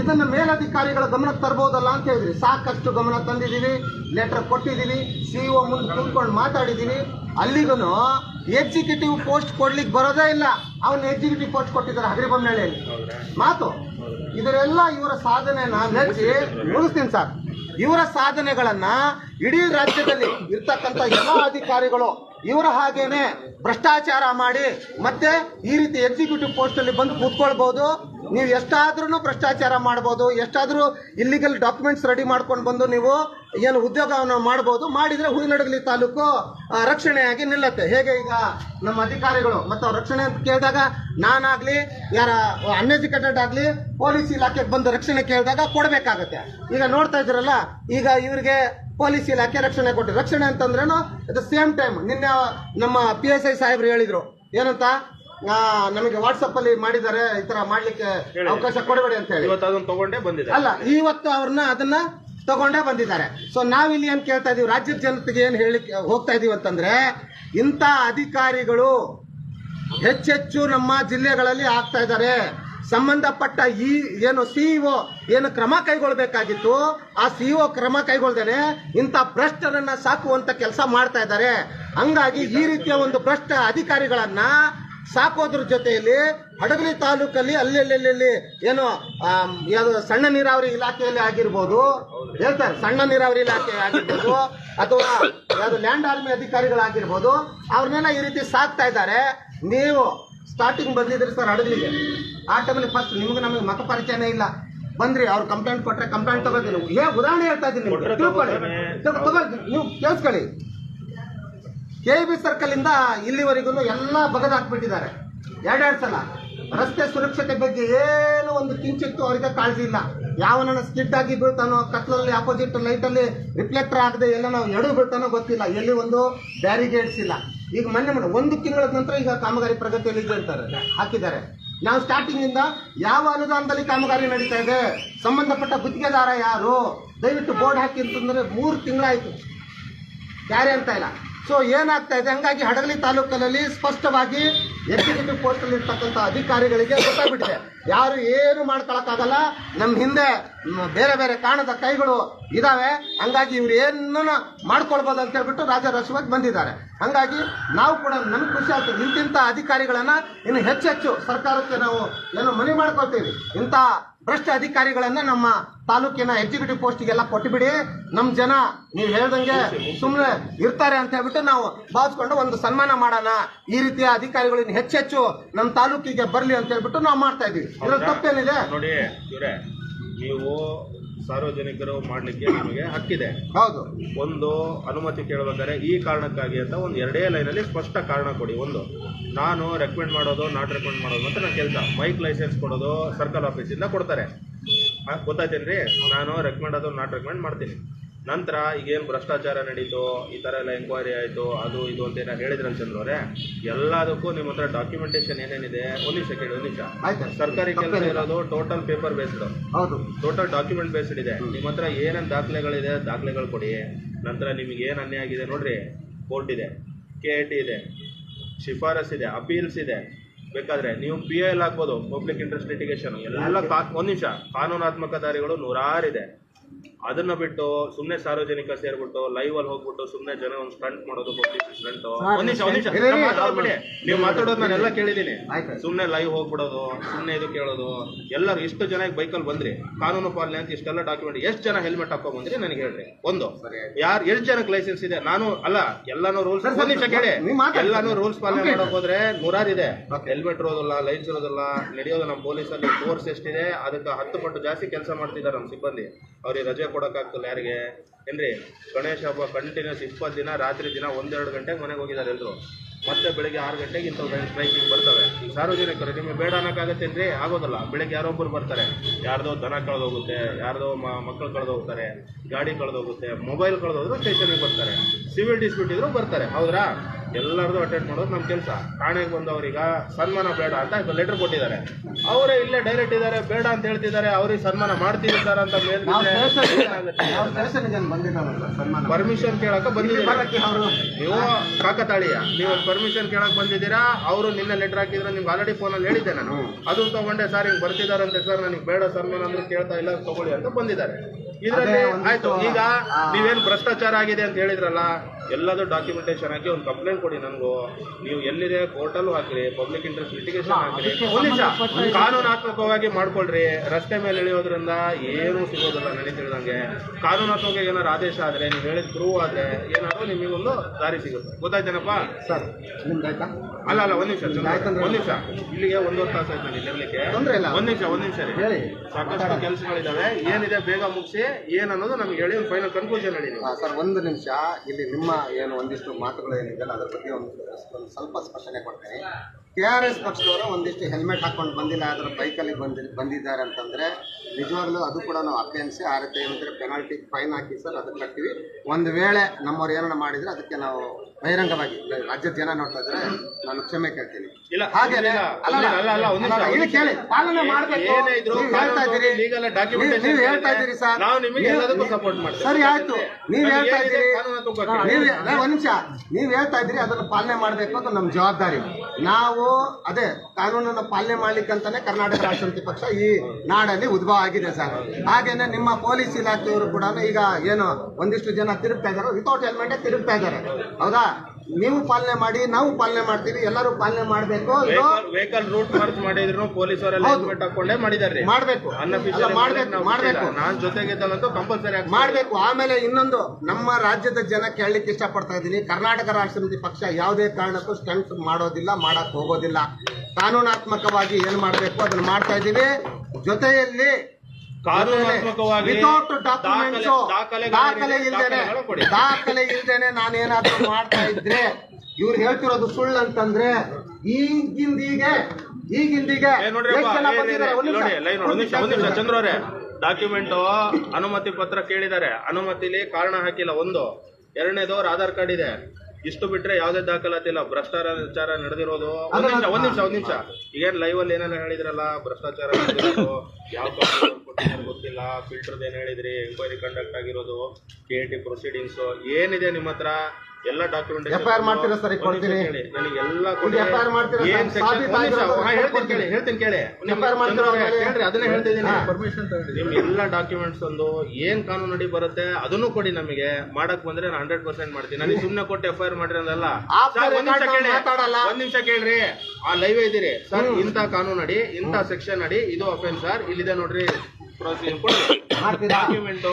S4: ಇದನ್ನು ಮೇಲಧಿಕಾರಿಗಳ ಗಮನಕ್ಕೆ ತರ್ಬೋದಲ್ಲ ಅಂತ ಹೇಳಿದ್ರಿ. ಸಾಕಷ್ಟು ಗಮನ ತಂದಿದ್ದೀವಿ ಲೆಟರ್ ಕೊಟ್ಟಿದ್ದೀವಿ ಸಿ ಒ ಮುಂದೆ ಕುಂತ್ಕೊಂಡು ಮಾತಾಡಿದ್ದೀವಿ. ಅಲ್ಲಿಗೂ ಎಕ್ಸಿಕ್ಯೂಟಿವ್ ಪೋಸ್ಟ್ ಕೊಡ್ಲಿಕ್ಕೆ ಬರೋದೇ ಇಲ್ಲ. ಅವನು ಎಕ್ಸಿಕ್ಯೂಟಿವ್ ಪೋಸ್ಟ್ ಕೊಟ್ಟಿದ್ದಾರೆ ಹಗರಿಬೊಮ್ಮನಹಳ್ಳಿಯಲ್ಲಿ ಮಾತು, ಇದರೆಲ್ಲ ಇವರ ಸಾಧನೆ ನಾನು ಹೆಚ್ಚಿ ಮುಗಿಸ್ತೀನಿ ಸರ್ ಇವರ ಸಾಧನೆಗಳನ್ನ ಇಡೀ ರಾಜ್ಯದಲ್ಲಿ ಇರ್ತಕ್ಕಂಥ ಎಲ್ಲ ಅಧಿಕಾರಿಗಳು ಇವರ ಹಾಗೇನೆ ಭ್ರಷ್ಟಾಚಾರ ಮಾಡಿ ಮತ್ತೆ ಈ ರೀತಿ ಎಕ್ಸಿಕ್ಯೂಟಿವ್ ಪೋಸ್ಟ್ ಅಲ್ಲಿ ಬಂದು ಕೂತ್ಕೊಳ್ಬಹುದು. ನೀವು ಎಷ್ಟಾದ್ರೂ ಭ್ರಷ್ಟಾಚಾರ ಮಾಡ್ಬೋದು, ಎಷ್ಟಾದರೂ ಇಲ್ಲಿಗಲ್ ಡಾಕ್ಯುಮೆಂಟ್ಸ್ ರೆಡಿ ಮಾಡ್ಕೊಂಡು ಬಂದು ನೀವು ಏನು ಉದ್ಯೋಗವನ್ನು ಮಾಡ್ಬೋದು, ಮಾಡಿದ್ರೆ ಹೂವಿನಡಗಲಿ ತಾಲೂಕು ರಕ್ಷಣೆಯಾಗಿ ನಿಲ್ಲತ್ತೆ. ಹೇಗೆ ಈಗ ನಮ್ಮ ಅಧಿಕಾರಿಗಳು ಮತ್ತು ರಕ್ಷಣೆ ಅಂತ ಕೇಳಿದಾಗ, ನಾನಾಗಲಿ, ಯಾರ ಅನ್ಎಜುಕೇಟೆಡ್ ಆಗಲಿ, ಪೊಲೀಸ್ ಇಲಾಖೆಗೆ ಬಂದು ರಕ್ಷಣೆ ಕೇಳಿದಾಗ ಕೊಡಬೇಕಾಗತ್ತೆ. ಈಗ ನೋಡ್ತಾ ಇದ್ರಲ್ಲ ಈಗ ಇವರಿಗೆ ಪೊಲೀಸ್ ಇಲಾಖೆ ರಕ್ಷಣೆ ಕೊಟ್ಟು, ರಕ್ಷಣೆ ಅಂತಂದ್ರೇನು ಅಟ್ ದ ಸೇಮ್ ಟೈಮ್ ನಿನ್ನೆ ನಮ್ಮ ಪಿ ಎಸ್ ಐ ಸಾಹೇಬ್ರು ಹೇಳಿದ್ರು. ಏನಂತ? ನಮಗೆ ವಾಟ್ಸಪ್ ಅಲ್ಲಿ ಮಾಡಿದ್ದಾರೆ ಈ ತರ ಮಾಡ್ಲಿಕ್ಕೆ ಅವಕಾಶ ಕೊಡಬೇಡಿ ಅಂತ ಹೇಳಿ.
S1: ಇವತ್ತು ಅದನ್ನ ತಗೊಂಡೇ ಬಂದಿದೆ
S4: ಅಲ್ಲ ಇವತ್ತು ಅವ್ರನ್ನ ಅದನ್ನ ತಗೊಂಡೇ ಬಂದಿದ್ದಾರೆ. ಸೊ ನಾವಿಲ್ಲಿ ಏನ್ ಕೇಳ್ತಾ ಇದೀವಿ ರಾಜ್ಯದ ಜನತೆಗೆ ಏನ್ ಹೇಳಿಕ್ಕೆ ಹೋಗ್ತಾ ಇದೀವಿ ಅಂತಂದ್ರೆ ಇಂಥ ಅಧಿಕಾರಿಗಳು ಹೆಚ್ಚೆಚ್ಚು ನಮ್ಮ ಜಿಲ್ಲೆಗಳಲ್ಲಿ ಆಗ್ತಾ ಇದ್ದಾರೆ. ಸಂಬಂಧಪಟ್ಟ ಈ ಏನು ಸಿಇಒ ಏನು ಕ್ರಮ ಕೈಗೊಳ್ಬೇಕಾಗಿತ್ತು ಆ ಸಿಇಒ ಕ್ರಮ ಕೈಗೊಳ್ದೇನೆ ಇಂಥ ಭ್ರಷ್ಟರನ್ನ ಸಾಕುವಂತ ಕೆಲಸ ಮಾಡ್ತಾ ಇದ್ದಾರೆ. ಹಂಗಾಗಿ ಈ ರೀತಿಯ ಒಂದು ಭ್ರಷ್ಟ ಅಧಿಕಾರಿಗಳನ್ನ ಸಾಕೋದ್ರ ಜೊತೆಯಲ್ಲಿ ಹಡಗಲಿ ತಾಲೂಕಲ್ಲಿ ಏನು ಯಾವುದು ಸಣ್ಣ ನೀರಾವರಿ ಇಲಾಖೆಯಲ್ಲಿ ಆಗಿರ್ಬೋದು. ಹೇಳ್ತಾರೆ ಸಣ್ಣ ನೀರಾವರಿ ಇಲಾಖೆ ಆಗಿರ್ಬೋದು ಅಥವಾ ಯಾವುದು ಲ್ಯಾಂಡ್ ಆರ್ಮಿ ಅಧಿಕಾರಿಗಳಾಗಿರ್ಬೋದು ಅವ್ರನ್ನೆಲ್ಲ ಈ ರೀತಿ ಸಾಕ್ತಾ ಇದ್ದಾರೆ. ನೀವು ಸ್ಟಾರ್ಟಿಂಗ್ ಬಂದಿದ್ರಿ ಸರ್ ಹಡಗಲಿಗೆ ಆ ಟೈಮಲ್ಲಿ ಫಸ್ಟ್ ನಿಮ್ಗೆ ನಮಗೆ ಮತ ಪರಿಚಯನೇ ಇಲ್ಲ. ಬಂದ್ರಿ ಅವ್ರು ಕಂಪ್ಲೇಂಟ್ ಕೊಟ್ರೆ ಕಂಪ್ಲೇಂಟ್ ತಗೋತೀನಿ. ಏ ಉದಾಹರಣೆ ಹೇಳ್ತಾ ಇದ್ದೀನಿ. ನೀವು ಕೇಳಿಸ್ಕೊಳ್ಳಿ. ಕೆ ಬಿ ಸರ್ಕಲ್ ಇಂದ ಇಲ್ಲಿವರೆಗೂ ಎಲ್ಲ ಬಗದ ಹಾಕ್ಬಿಟ್ಟಿದ್ದಾರೆ. ಎರಡೆರಡು ಸಲ. ರಸ್ತೆ ಸುರಕ್ಷತೆ ಬಗ್ಗೆ ಏನು ಒಂದು ಕಿಂಚಿತ್ತು ಅವರಿಗೆ ಕಾಳಜಿ ಇಲ್ಲ ಯಾವನ ಸ್ಕಿಡ್ ಆಗಿ ಬೀಳ್ತಾನೋ, ಕತ್ಲಲ್ಲಿ ಅಪೋಸಿಟ್ ಲೈಟ್ ಅಲ್ಲಿ ರಿಫ್ಲೆಕ್ಟರ್ ಆಗದೆ ಎಲ್ಲ ನಾವು ಎಡು ಬೀಳ್ತಾನೋ ಗೊತ್ತಿಲ್ಲ. ಎಲ್ಲಿ ಒಂದು ಬ್ಯಾರಿಗೇಡ್ಸ್ ಇಲ್ಲ. ಈಗ ಮೊನ್ನೆ ಮೊನ್ನೆ ಒಂದು ತಿಂಗಳ ನಂತರ ಈಗ ಕಾಮಗಾರಿ ಪ್ರಗತಿಯಲ್ಲಿ ಅಂತಾರೆ ಹಾಕಿದ್ದಾರೆ. ನಾವು ಸ್ಟಾರ್ಟಿಂಗ್ ಇಂದ ಯಾವ ಅನುದಾನದಲ್ಲಿ ಕಾಮಗಾರಿ ನಡೀತಾ ಇದೆ, ಸಂಬಂಧಪಟ್ಟ ಗುತ್ತಿಗೆದಾರ ಯಾರು, ದಯವಿಟ್ಟು ಬೋರ್ಡ್ ಹಾಕಿ ಅಂತಂದ್ರೆ ಮೂರು ತಿಂಗಳಾಯಿತು. ಯಾರೇ ಅಂತ ಇಲ್ಲ. ಸೊ ಏನಾಗ್ತಾ ಇದೆ? ಹಂಗಾಗಿ ಹಡಗಲಿ ತಾಲೂಕಿನಲ್ಲಿ ಸ್ಪಷ್ಟವಾಗಿ ಎಕ್ಸಿಕ್ಯೂಟಿವ್ ಪೋಸ್ಟ್ ಅಲ್ಲಿ ಇರ್ತಕ್ಕಂಥ ಅಧಿಕಾರಿಗಳಿಗೆ ಗೊತ್ತಾಗ್ಬಿಟ್ಟಿದೆ. ಯಾರು ಏನು ಮಾಡ್ಕೊಳಕ್ಕಾಗಲ್ಲ ನಮ್ಮ ಹಿಂದೆ ಬೇರೆ ಬೇರೆ ಕಾಣದ ಕೈಗಳು ಇದಾವೆ. ಹಂಗಾಗಿ ಇವ್ರು ಏನನ್ನ ಮಾಡ್ಕೊಳ್ಬೋದು ಅಂತ ಹೇಳ್ಬಿಟ್ಟು ರಾಜರಾಜವಾಗಿ ಬಂದಿದ್ದಾರೆ. ಹಂಗಾಗಿ ನಾವು ಕೂಡ ನಮ್ಗೆ ಖುಷಿ ಆಗ್ತದೆ. ಇಂತಿಂಥ ಅಧಿಕಾರಿಗಳನ್ನ ಇನ್ನು ಹೆಚ್ಚೆಚ್ಚು ಸರ್ಕಾರಕ್ಕೆ ನಾವು ಏನೋ ಮನವಿ ಮಾಡ್ಕೊಳ್ತೀವಿ. ಇಂಥ ಭ್ರಷ್ಟ ಅಧಿಕಾರಿಗಳನ್ನ ನಮ್ಮ ತಾಲೂಕಿನ ಎಕ್ಸಿಕ್ಯೂಟಿವ್ ಪೋಸ್ಟಿಗೆಲ್ಲ ಕೊಟ್ಟುಬಿಡಿ ನಮ್ಮ ಜನ ನೀವು ಹೇಳ್ದಂಗೆ ಸುಮ್ಮನೆ ಇರ್ತಾರೆ ಅಂತ ಹೇಳ್ಬಿಟ್ಟು ನಾವು ಭಾವಿಸ್ಕೊಂಡು ಒಂದು ಸನ್ಮಾನ ಮಾಡೋಣ. ಈ ರೀತಿಯ ಅಧಿಕಾರಿಗಳು ಇನ್ನು ಹೆಚ್ಚೆಚ್ಚು ನಮ್ಮ ತಾಲೂಕಿಗೆ ಬರಲಿ ಅಂತ ಹೇಳ್ಬಿಟ್ಟು ನಾವು ಮಾಡ್ತಾ ಇದೀವಿ. ಇದ್ರಲ್ಲಿ ತಪ್ಪೇನಿದೆ?
S1: ನೋಡಿ ನೀವು ಸಾರ್ವಜನಿಕರು ಮಾಡಲಿಕ್ಕೆ ನಮಗೆ ಹಕ್ಕಿದೆ.
S4: ಹೌದು.
S1: ಒಂದು ಅನುಮತಿ ಕೇಳಬೇಕಾದ್ರೆ ಈ ಕಾರಣಕ್ಕಾಗಿ ಅಂತ ಒಂದು ಎರಡೇ ಲೈನಲ್ಲಿ ಸ್ಪಷ್ಟ ಕಾರಣ ಕೊಡಿ. ಒಂದು ನಾನು ರೆಕಮೆಂಡ್ ಮಾಡೋದು ನಾಟ್ ರೆಕಮೆಂಡ್ ಮಾಡೋದು ಅಂತ ನನ್ನ ಕೆಲಸ ಬೈಕ್ ಲೈಸೆನ್ಸ್ ಕೊಡೋದು ಸರ್ಕಲ್ ಆಫೀಸಿಂದ ಕೊಡ್ತಾರೆ. ಗೊತ್ತಾಯ್ತೇನ್ರಿ? ನಾನು ರೆಕಮೆಂಡ್ ಅದು ನಾಟ್ ರೆಕಮೆಂಡ್ ಮಾಡ್ತೀನಿ. ನಂತರ ಈಗೇನು ಭ್ರಷ್ಟಾಚಾರ ನಡೀತು ಈ ಥರ ಎಲ್ಲ ಎಂಕ್ವೈರಿ ಆಯಿತು ಅದು ಇದು ಅಂತ ಏನೋ ಹೇಳಿದ್ರಲ್ಲ ಚಂದ್ರವ್ರೆ ಎಲ್ಲದಕ್ಕೂ ನಿಮ್ಮ ಹತ್ರ ಡಾಕ್ಯುಮೆಂಟೇಶನ್ ಏನೇನಿದೆ? ಒಂದು ನಿಮಿಷ ಕೇಳಿ ಒಂದು ನಿಮಿಷ. ಸರ್ಕಾರಿ ಕೆಲಸ ಇರೋದು ಟೋಟಲ್ ಪೇಪರ್ ಬೇಸ್ಡ್
S4: ಹೌದು.
S1: ಟೋಟಲ್ ಡಾಕ್ಯುಮೆಂಟ್ ಬೇಸ್ಡ್ ಇದೆ. ನಿಮ್ಮ ಹತ್ರ ಏನೇನು ದಾಖಲೆಗಳಿದೆ ದಾಖಲೆಗಳು ಕೊಡಿ. ನಂತರ ನಿಮಗೆ ಏನು ಅನ್ಯಾಯ ಆಗಿದೆ ನೋಡ್ರಿ. ಕೋರ್ಟ್ ಇದೆ ಕೆ ಎ ಟಿ ಇದೆ ಶಿಫಾರಸ್ ಇದೆ ಅಪೀಲ್ಸ್ ಇದೆ. ಬೇಕಾದ್ರೆ ನೀವು ಪಿ ಎಲ್ ಹಾಕ್ಬೋದು ಪಬ್ಲಿಕ್ ಇಂಟ್ರೆಸ್ಟ್ ಲಿಟಿಗೇಷನ್ ಎಲ್ಲ ಒಂದು ನಿಮಿಷ. ಕಾನೂನಾತ್ಮಕ ದಾರಿಗಳು ನೂರಾರಿದೆ ಅದನ್ನ ಬಿಟ್ಟು ಸುಮ್ನೆ ಸಾರ್ವಜನಿಕ ಸೇರ್ಬಿಟ್ಟು ಲೈವ್ ಅಲ್ಲಿ ಹೋಗ್ಬಿಟ್ಟು ಸುಮ್ನೆ ಜನ ಒಂದು ಸ್ಟಂಟ್ ಮಾಡೋದು ಸ್ಟಂಟ್ ಒಂದ್ ನಿಮಿಷ ಒಂದ್ ನಿಮಿಷ.
S4: ಇರಿ, ಇರಿ.
S1: ನೀವು ಮಾತಾಡೋದು ನಾನೆಲ್ಲ
S4: ಕೇಳಿದೀನಿ
S1: ಸುಮ್ನೆ ಲೈವ್ ಹೋಗ್ಬಿಡೋದು ಸುಮ್ನೆ ಇದು ಕೇಳೋದು. ಎಲ್ಲರೂ ಇಷ್ಟು ಜನ ಬೈಕಲ್ಲಿ ಬಂದ್ರಿ. ಕಾನೂನು ಪಾಲನೆ ಅಂತ ಇಷ್ಟೆಲ್ಲ ಡಾಕ್ಯುಮೆಂಟ್ ಎಷ್ಟು ಜನ ಹೆಲ್ಮೆಟ್ ಹಾಕೊಂಡ್ ಬಂದ್ರಿ ನನಗೆ ಹೇಳ್ರಿ. ಒಂದು. ಯಾರು ಎಷ್ಟು ಜನಕ್ಕೆ ಲೈಸೆನ್ಸ್ ಇದೆ? ನಾನು ಅಲ್ಲ ಎಲ್ಲಾನು ರೂಲ್ಸ್ ಒಂದ್ ನಿಮಿಷ ಕೇಳಿ. ಎಲ್ಲಾನು ರೂಲ್ಸ್ ಪಾಲನೆ. ಮಾಡೋಕ್ ಹೋದ್ರೆ ನೂರಾರಿದೆ
S4: ಇದೆ.
S1: ಹೆಲ್ಮೆಟ್ ಇರೋದಿಲ್ಲ ಲೈನ್ಸ್ ಇರೋದಿಲ್ಲ ನಡೆಯೋದು ನಮ್ಮ ಪೊಲೀಸಲ್ಲಿ ಫೋರ್ಸ್ ಎಷ್ಟಿದೆ ಅದಕ್ಕೆ ಹತ್ತು ಪಟ್ಟು ಜಾಸ್ತಿ ಕೆಲಸ ಮಾಡ್ತಿದ್ದಾರೆ ನಮ್ಮ ಸಿಬ್ಬಂದಿ. ಅವ್ರಿಗೆ ರಜೆ ಕೊಡೋಕ್ಕಾಗ್ತಿಲ್ಲ ಯಾರಿಗೆ? ಏನ್ರಿ? ಗಣೇಶ ಹಬ್ಬ ಕಂಟಿನ್ಯೂಸ್ ಇಪ್ಪತ್ತು ದಿನ, ರಾತ್ರಿ ದಿನ ಒಂದೆರಡು ಗಂಟೆಗೆ ಮನೆಗೆ ಹೋಗಿದ್ದಾರೆ ಎಲ್ಲರೂ ಮತ್ತೆ ಬೆಳಿಗ್ಗೆ ಆರು ಗಂಟೆಗೆ ಇಂಥ ಸ್ಟ್ರೈಕಿಂಗ್ ಬರ್ತವೆ. ಸಾರ್ವಜನಿಕರು, ನಿಮಗೆ ಬೇಡ ಅನ್ನೋಕ್ಕಾಗತ್ತೇನ್ರಿ ಆಗೋದಿಲ್ಲ. ಬೆಳಿಗ್ಗೆ ಯಾರೊಬ್ಬರು ಬರ್ತಾರೆ. ಯಾರ್ದೋ ದನ ಕಳೆದೋಗುತ್ತೆ, ಯಾರ್ದೋ ಮಕ್ಕಳು ಕಳೆದೋಗ್ತಾರೆ, ಗಾಡಿ ಕಳೆದೋಗುತ್ತೆ ಮೊಬೈಲ್ ಕಳೆದೋದ್ರು ಸ್ಟೇಷನ್ಗೆ ಬರ್ತಾರೆ. ಸಿವಿಲ್ ಡಿಸ್ಪ್ಯೂಟ್ ಇದ್ರು ಬರ್ತಾರೆ. ಹೌದ್ರಾ? ಎಲ್ಲರದು ಅಟೆಂಡ್ ಮಾಡೋದು ನಮ್ಮ ಕೆಲಸ. ಠಾಣೆಗೆ ಬಂದವರೀಗ ಸನ್ಮಾನ ಬೇಡ ಅಂತ ಲೆಟರ್ ಕೊಟ್ಟಿದ್ದಾರೆ. ಅವರೇ ಇಲ್ಲೇ ಡೈರೆಕ್ಟ್ ಇದ್ದಾರೆ ಬೇಡ ಅಂತ ಹೇಳ್ತಿದ್ದಾರೆ ಅವ್ರಿಗೆ ಸನ್ಮಾನ ಮಾಡ್ತೀವಿ ಸರ್ ಅಂತ ಪರ್ಮಿಷನ್
S4: ಕೇಳಕ್ಕೆ
S1: ಬಂದಿದ್ದೀರಾ
S4: ಅವರು
S1: ನೀವು ಕಾಕತಾಳಿಯ ನೀವು ಪರ್ಮಿಷನ್ ಕೇಳಕ್ ಬಂದಿದ್ದೀರಾ? ಅವರು ನಿನ್ನೆ ಲೆಟರ್ ಹಾಕಿದ್ರೆ ನಿಮ್ಗೆ ಆಲ್ರೆಡಿ ಫೋನಲ್ಲಿ ಹೇಳಿದ್ದೆ ನಾನು. ಅದು ತಗೊಂಡೆ ಸರ್ ಹಿಂಗ್ ಬರ್ತಿದಾರಂತೆ ಸರ್ ನನಗೆ ಬೇಡ ಸನ್ಮಾನ ಅಂದ್ರೆ ಕೇಳ್ತಾ ಇಲ್ಲ ತಗೊಳ್ಳಿ ಅಂತ ಬಂದಿದ್ದಾರೆ. ಇದರಲ್ಲಿ ಆಯ್ತು ಈಗ ನೀವೇನ್ ಭ್ರಷ್ಟಾಚಾರ ಆಗಿದೆ ಅಂತ ಹೇಳಿದ್ರಲ್ಲ ಎಲ್ಲದೂ ಡಾಕ್ಯುಮೆಂಟೇಶನ್ ಹಾಕಿ ಒಂದು ಕಂಪ್ಲೇಂಟ್ ಕೊಡಿ ನನಗೂ. ನೀವು ಎಲ್ಲಿದೆ ಕೋರ್ಟಲ್ಲೂ ಹಾಕಿರಿ ಪಬ್ಲಿಕ್ ಇಂಟ್ರೆಸ್ಟ್ ಲಿಟಿಗೇಷನ್ ಹಾಕಿರಿ. ಒಂದ್ ಕಾನೂನಾತ್ಮಕವಾಗಿ ಮಾಡ್ಕೊಳ್ರಿ ರಸ್ತೆ ಮೇಲೆ ಇಳಿಯೋದ್ರಿಂದ ಏನೂ ಸಿಗೋದಿಲ್ಲ ನನಗೆ ತಿಳಿದಂಗೆ ಕಾನೂನಾತ್ಮಕ ಏನಾದ್ರು ಆದೇಶ ಆದರೆ ನೀವು ಹೇಳಿದ ಪ್ರೂವ್ ಆದರೆ ಏನಾದರೂ ನಿಮಗೊಂದು ದಾರಿ ಸಿಗುತ್ತೆ. ಗೊತ್ತಾಯ್ತೇನಪ್ಪ?
S4: ಸರ್ ನಿಮ್ದು ಆಯ್ತಾ
S1: ಅಲ್ಲ ಅಲ್ಲ ಒಂದ್ ನಿಮಿಷ ಒಂದ್ ನಿಮಿಷ. ಇಲ್ಲಿಗೆ ಒಂದೂವರೆ ತಾಸು ಆಯ್ತು ನಾನು
S4: ತೊಂದ್ರೆ ಇಲ್ಲ.
S1: ಒಂದ್ ನಿಮಿಷ ಒಂದ್ ನಿಮಿಷ ರೀ.
S4: ಹೇಳಿ.
S1: ಸಾಕಷ್ಟು ಕೆಲಸಗಳಿದಾವೆ. ಏನಿದೆ ಬೇಗ ಮುಗಿಸಿ ಏನನ್ನೋದು ನಮ್ಗೆ ಹೇಳಿ ಒಂದು ಫೈನಲ್ ಕನ್ಕ್ಲೂಷನ್ ಹೇಳಿ ನೀವು.
S4: ಸರ್ ಒಂದು ನಿಮಿಷ. ಇಲ್ಲಿ ನಿಮ್ಮ ಏನು ಒಂದಿಷ್ಟು ಮಾತುಗಳು ಏನಿದೆ ಅದ್ರ ಬಗ್ಗೆ ಒಂದು ಸ್ವಲ್ಪ ಸ್ಪಷ್ಟನೆ ಕೊಡ್ತೀನಿ. ಕೆ ಆರ್ ಎಸ್ ಪಕ್ಷದವರು ಒಂದಿಷ್ಟು ಹೆಲ್ಮೆಟ್ ಹಾಕೊಂಡು ಬಂದಿಲ್ಲ ಅದರ ಬೈಕಲ್ಲಿ ಬಂದಿ ಬಂದಿದ್ದಾರೆ ಅಂತಂದ್ರೆ ನಿಜವಾಗ್ಲೂ ಅದು ಕೂಡ ನಾವು ಅಪೇಕ್ಷೆ ಆ ರೀತಿ ಏನಂದ್ರೆ ಪೆನಾಲ್ಟಿ ಫೈನ್ ಹಾಕಿ ಸರ್ ಅದಕ್ಕೆ ಕಟ್ತೀವಿ ಒಂದು ವೇಳೆ ನಮ್ಮವ್ರು ಏನಾರ ಮಾಡಿದ್ರೆ ಅದಕ್ಕೆ ನಾವು ಬಹಿರಂಗವಾಗಿ ರಾಜ್ಯದ ಜನ ನೋಡ್ತಾ ಇದ್ರೆ ನಾನು ಕ್ಷಮೆ ಕೇಳ್ತೀನಿ. ಹಾಗೇನೆ. ಕೇಳಿ ಪಾಲನೆ ಮಾಡಬೇಕು. ನೀವು ಹೇಳ್ತಾ ಇದ್ದೀರಿ. ನೀವು ಹೇಳ್ತಾ ಇದ್ದೀರಿ ಸರ್. ಆಯ್ತು. ನೀವು ಹೇಳ್ತಾ ಇದ್ದೀರಿ. ನೀವು ಒಂದ್ ನಿಮಿಷ. ನೀವು ಹೇಳ್ತಾ ಇದ್ದೀರಿ ಅದನ್ನ ಪಾಲನೆ ಮಾಡಬೇಕು ಅದು ನಮ್ಮ ಜವಾಬ್ದಾರಿ. ನಾವು ಅದೇ ಕಾನೂನನ್ನು ಪಾಲನೆ ಮಾಡ್ಲಿಕ್ಕಂತಾನೆ ಕರ್ನಾಟಕ ರಾಷ್ಟ್ರಪತಿ ಪಕ್ಷ ಈ ನಾಡಲ್ಲಿ ಉದ್ಭವ ಆಗಿದೆ ಸರ್. ಹಾಗೇನೆ ನಿಮ್ಮ ಪೊಲೀಸ್ ಇಲಾಖೆಯವರು ಕೂಡ ಈಗ ಏನು ಒಂದಿಷ್ಟು ಜನ ತಿರುಗ್ತಾ ಇದ್ದಾರೆ ವಿತೌಟ್ ಹೆಲ್ಮೆಟ್ ತಿರುಗ್ತಾ ಇದ್ದಾರೆ ಹೌದಾ? ನೀವು ಪಾಲನೆ ಮಾಡಿ ನಾವು ಪಾಲನೆ ಮಾಡ್ತೀವಿ ಎಲ್ಲರೂ ಪಾಲನೆ ಮಾಡಬೇಕು
S1: ವೆಹಿಕಲ್ ರೂಟ್ ಮಾರ್ಚ್ ಮಾಡಿದ್ರು ಪೊಲೀಸರೆಲ್ಲ. ಹೆಲ್ಮೆಟ್ ಹಾಕೊಂಡೇ ಮಾಡಿದ್ದಾರೆ.
S4: ಮಾಡಬೇಕು. ಮಾಡಬೇಕು ಮಾಡಬೇಕು ಮಾಡ್ಬೇಕು.
S1: ನಾನು ಜೊತೆಗಿದ್ದಾಗಂತೂ ಕಂಪಲ್ಸರಿ
S4: ಮಾಡಬೇಕು. ಆಮೇಲೆ ಇನ್ನೊಂದು ನಮ್ಮ ರಾಜ್ಯದ ಜನ ಕೇಳಲಿಕ್ಕೆ ಇಷ್ಟಪಡ್ತಾ ಇದ್ದೀನಿ. ಕರ್ನಾಟಕ ರಾಷ್ಟ್ರ ಸಮಿತಿ ಪಕ್ಷ ಯಾವುದೇ ಕಾರಣಕ್ಕೂ ಸ್ಟಂಟ್ ಮಾಡೋದಿಲ್ಲ ಮಾಡಕ್ ಹೋಗೋದಿಲ್ಲ. ಕಾನೂನಾತ್ಮಕವಾಗಿ ಏನು ಮಾಡಬೇಕು ಅದನ್ನ ಮಾಡ್ತಾ ಇದ್ದೀವಿ. ಜೊತೆಯಲ್ಲಿ
S1: ಕಾನೂನಾತ್ಮಕವಾಗಿ ದಾಖಲೆ-
S4: ಇಲ್ದೇನೆ
S1: ನಾನು ಏನಾದ್ರು
S4: ದಾಖಲೆ ಇಲ್ದೇನೆ ನಾನೇನಾದ್ರೂ ಮಾಡ್ತಾ ಇದ್ರೆ ಇವ್ರು ಹೇಳ್ತಿರೋದು ಸುಳ್ಳು ಅಂತಂದ್ರೆ ಈಗಿಂದೀಗೆ ಈಗಿಂದೀಗೆ
S1: ಚಂದ್ರ ಅವರೇ ಡಾಕ್ಯುಮೆಂಟ್ ಅನುಮತಿ ಪತ್ರ ಕೇಳಿದ್ದಾರೆ. ಅನುಮತಿಲಿ ಕಾರಣ ಹಾಕಿಲ್ಲ. ಒಂದು ಎರಡನೇದು ಅವ್ರ ಆಧಾರ್ ಕಾರ್ಡ್ ಇದೆ. ಇಷ್ಟು ಬಿಟ್ರೆ ಯಾವ್ದೇ ದಾಖಲಾತಿ ಇಲ್ಲ. ಭ್ರಷ್ಟಾಚಾರ ನಡೆದಿರೋದು. ಒಂದ್ ನಿಮಿಷ ಒಂದ್ ನಿಮಿಷ ಒಂದ್ ನಿಮಿಷ. ಈಗೇನ್ ಲೈವ್ ಅಲ್ಲಿ ಏನಾರ ಹೇಳಿದ್ರಲ್ಲ? ಭ್ರಷ್ಟಾಚಾರ ನಡೆದಿರೋದು. ಯಾವ ಗೊತ್ತಿಲ್ಲ. ಫಿಲ್ಟರ್ ಏನ್ ಹೇಳಿದ್ರಿ? ಎಂಕ್ವೈರಿ ಕಂಡಕ್ಟ್ ಆಗಿರೋದು. ಕೆ ಟಿ ಪ್ರೊಸೀಡಿಂಗ್ಸ್ ಏನಿದೆ ನಿಮ್ಮ ಹತ್ರ? ಎಲ್ಲ ಡಾಕ್ಯುಮೆಂಟ್
S4: FIR ಮಾಡ್ತೀರಾ ಸರ್? ಈಗ ಕೊಡ್ತೀನಿ.
S1: ನನಗೆ ಎಲ್ಲ ಕೊಡಿ
S4: ಈಗ ಮಾಡ್ತೀರಾ
S1: ಏನ್ ಹೇಳ್ತೀನಿ
S4: ಕೊಡ್ತೀನಿ.
S1: ಕೇಳಿ ಹೇಳ್ತೀನಿ ಕೇಳಿ
S4: ಮಾಡ್ತೀರಾ?
S1: ಕೇಳ್ರಿ ಅದನ್ನೇ ಹೇಳ್ತಿದ್ದೀನಿ. ನಿಮ್ ಎಲ್ಲ ಡಾಕ್ಯುಮೆಂಟ್ಸ್ ಒಂದು ಏನ್ ಕಾನೂನು ಅಡಿ ಬರುತ್ತೆ ಅದನ್ನು ಕೊಡಿ ನಮಗೆ ಮಾಡಕ್ ಬಂದ್ರೆ ನಾನು ಹಂಡ್ರೆಡ್ ಪರ್ಸೆಂಟ್ ಮಾಡ್ತೀನಿ ನನಗೆ ಸುಮ್ಮನೆ ಕೊಟ್ಟು ಎಫ್ ಐ ಆರ್ ಮಾಡಿರೋದಲ್ಲ
S4: Off the
S1: ಸರ್, ಒಂದ್ ನಿಮಿಷ ಕೇಳಿ
S4: ಮಾತಾಡಲ್ಲ.
S1: ಒಂದ್ ನಿಮಿಷ ಕೇಳ್ರಿ ಆ ಲೈವ್ ಇದ್ದೀರಿ ಸರ್ ಇಂಥ ಕಾನೂನು ಅಡಿ ಇಂಥ ಸೆಕ್ಷನ್ ಅಡಿ ಇದು ಅಫೆನ್ಸ್ ಸರ್ ಇಲ್ಲಿದೆ ನೋಡ್ರಿ? ಡಾಕ್ಯುಮೆಂಟ್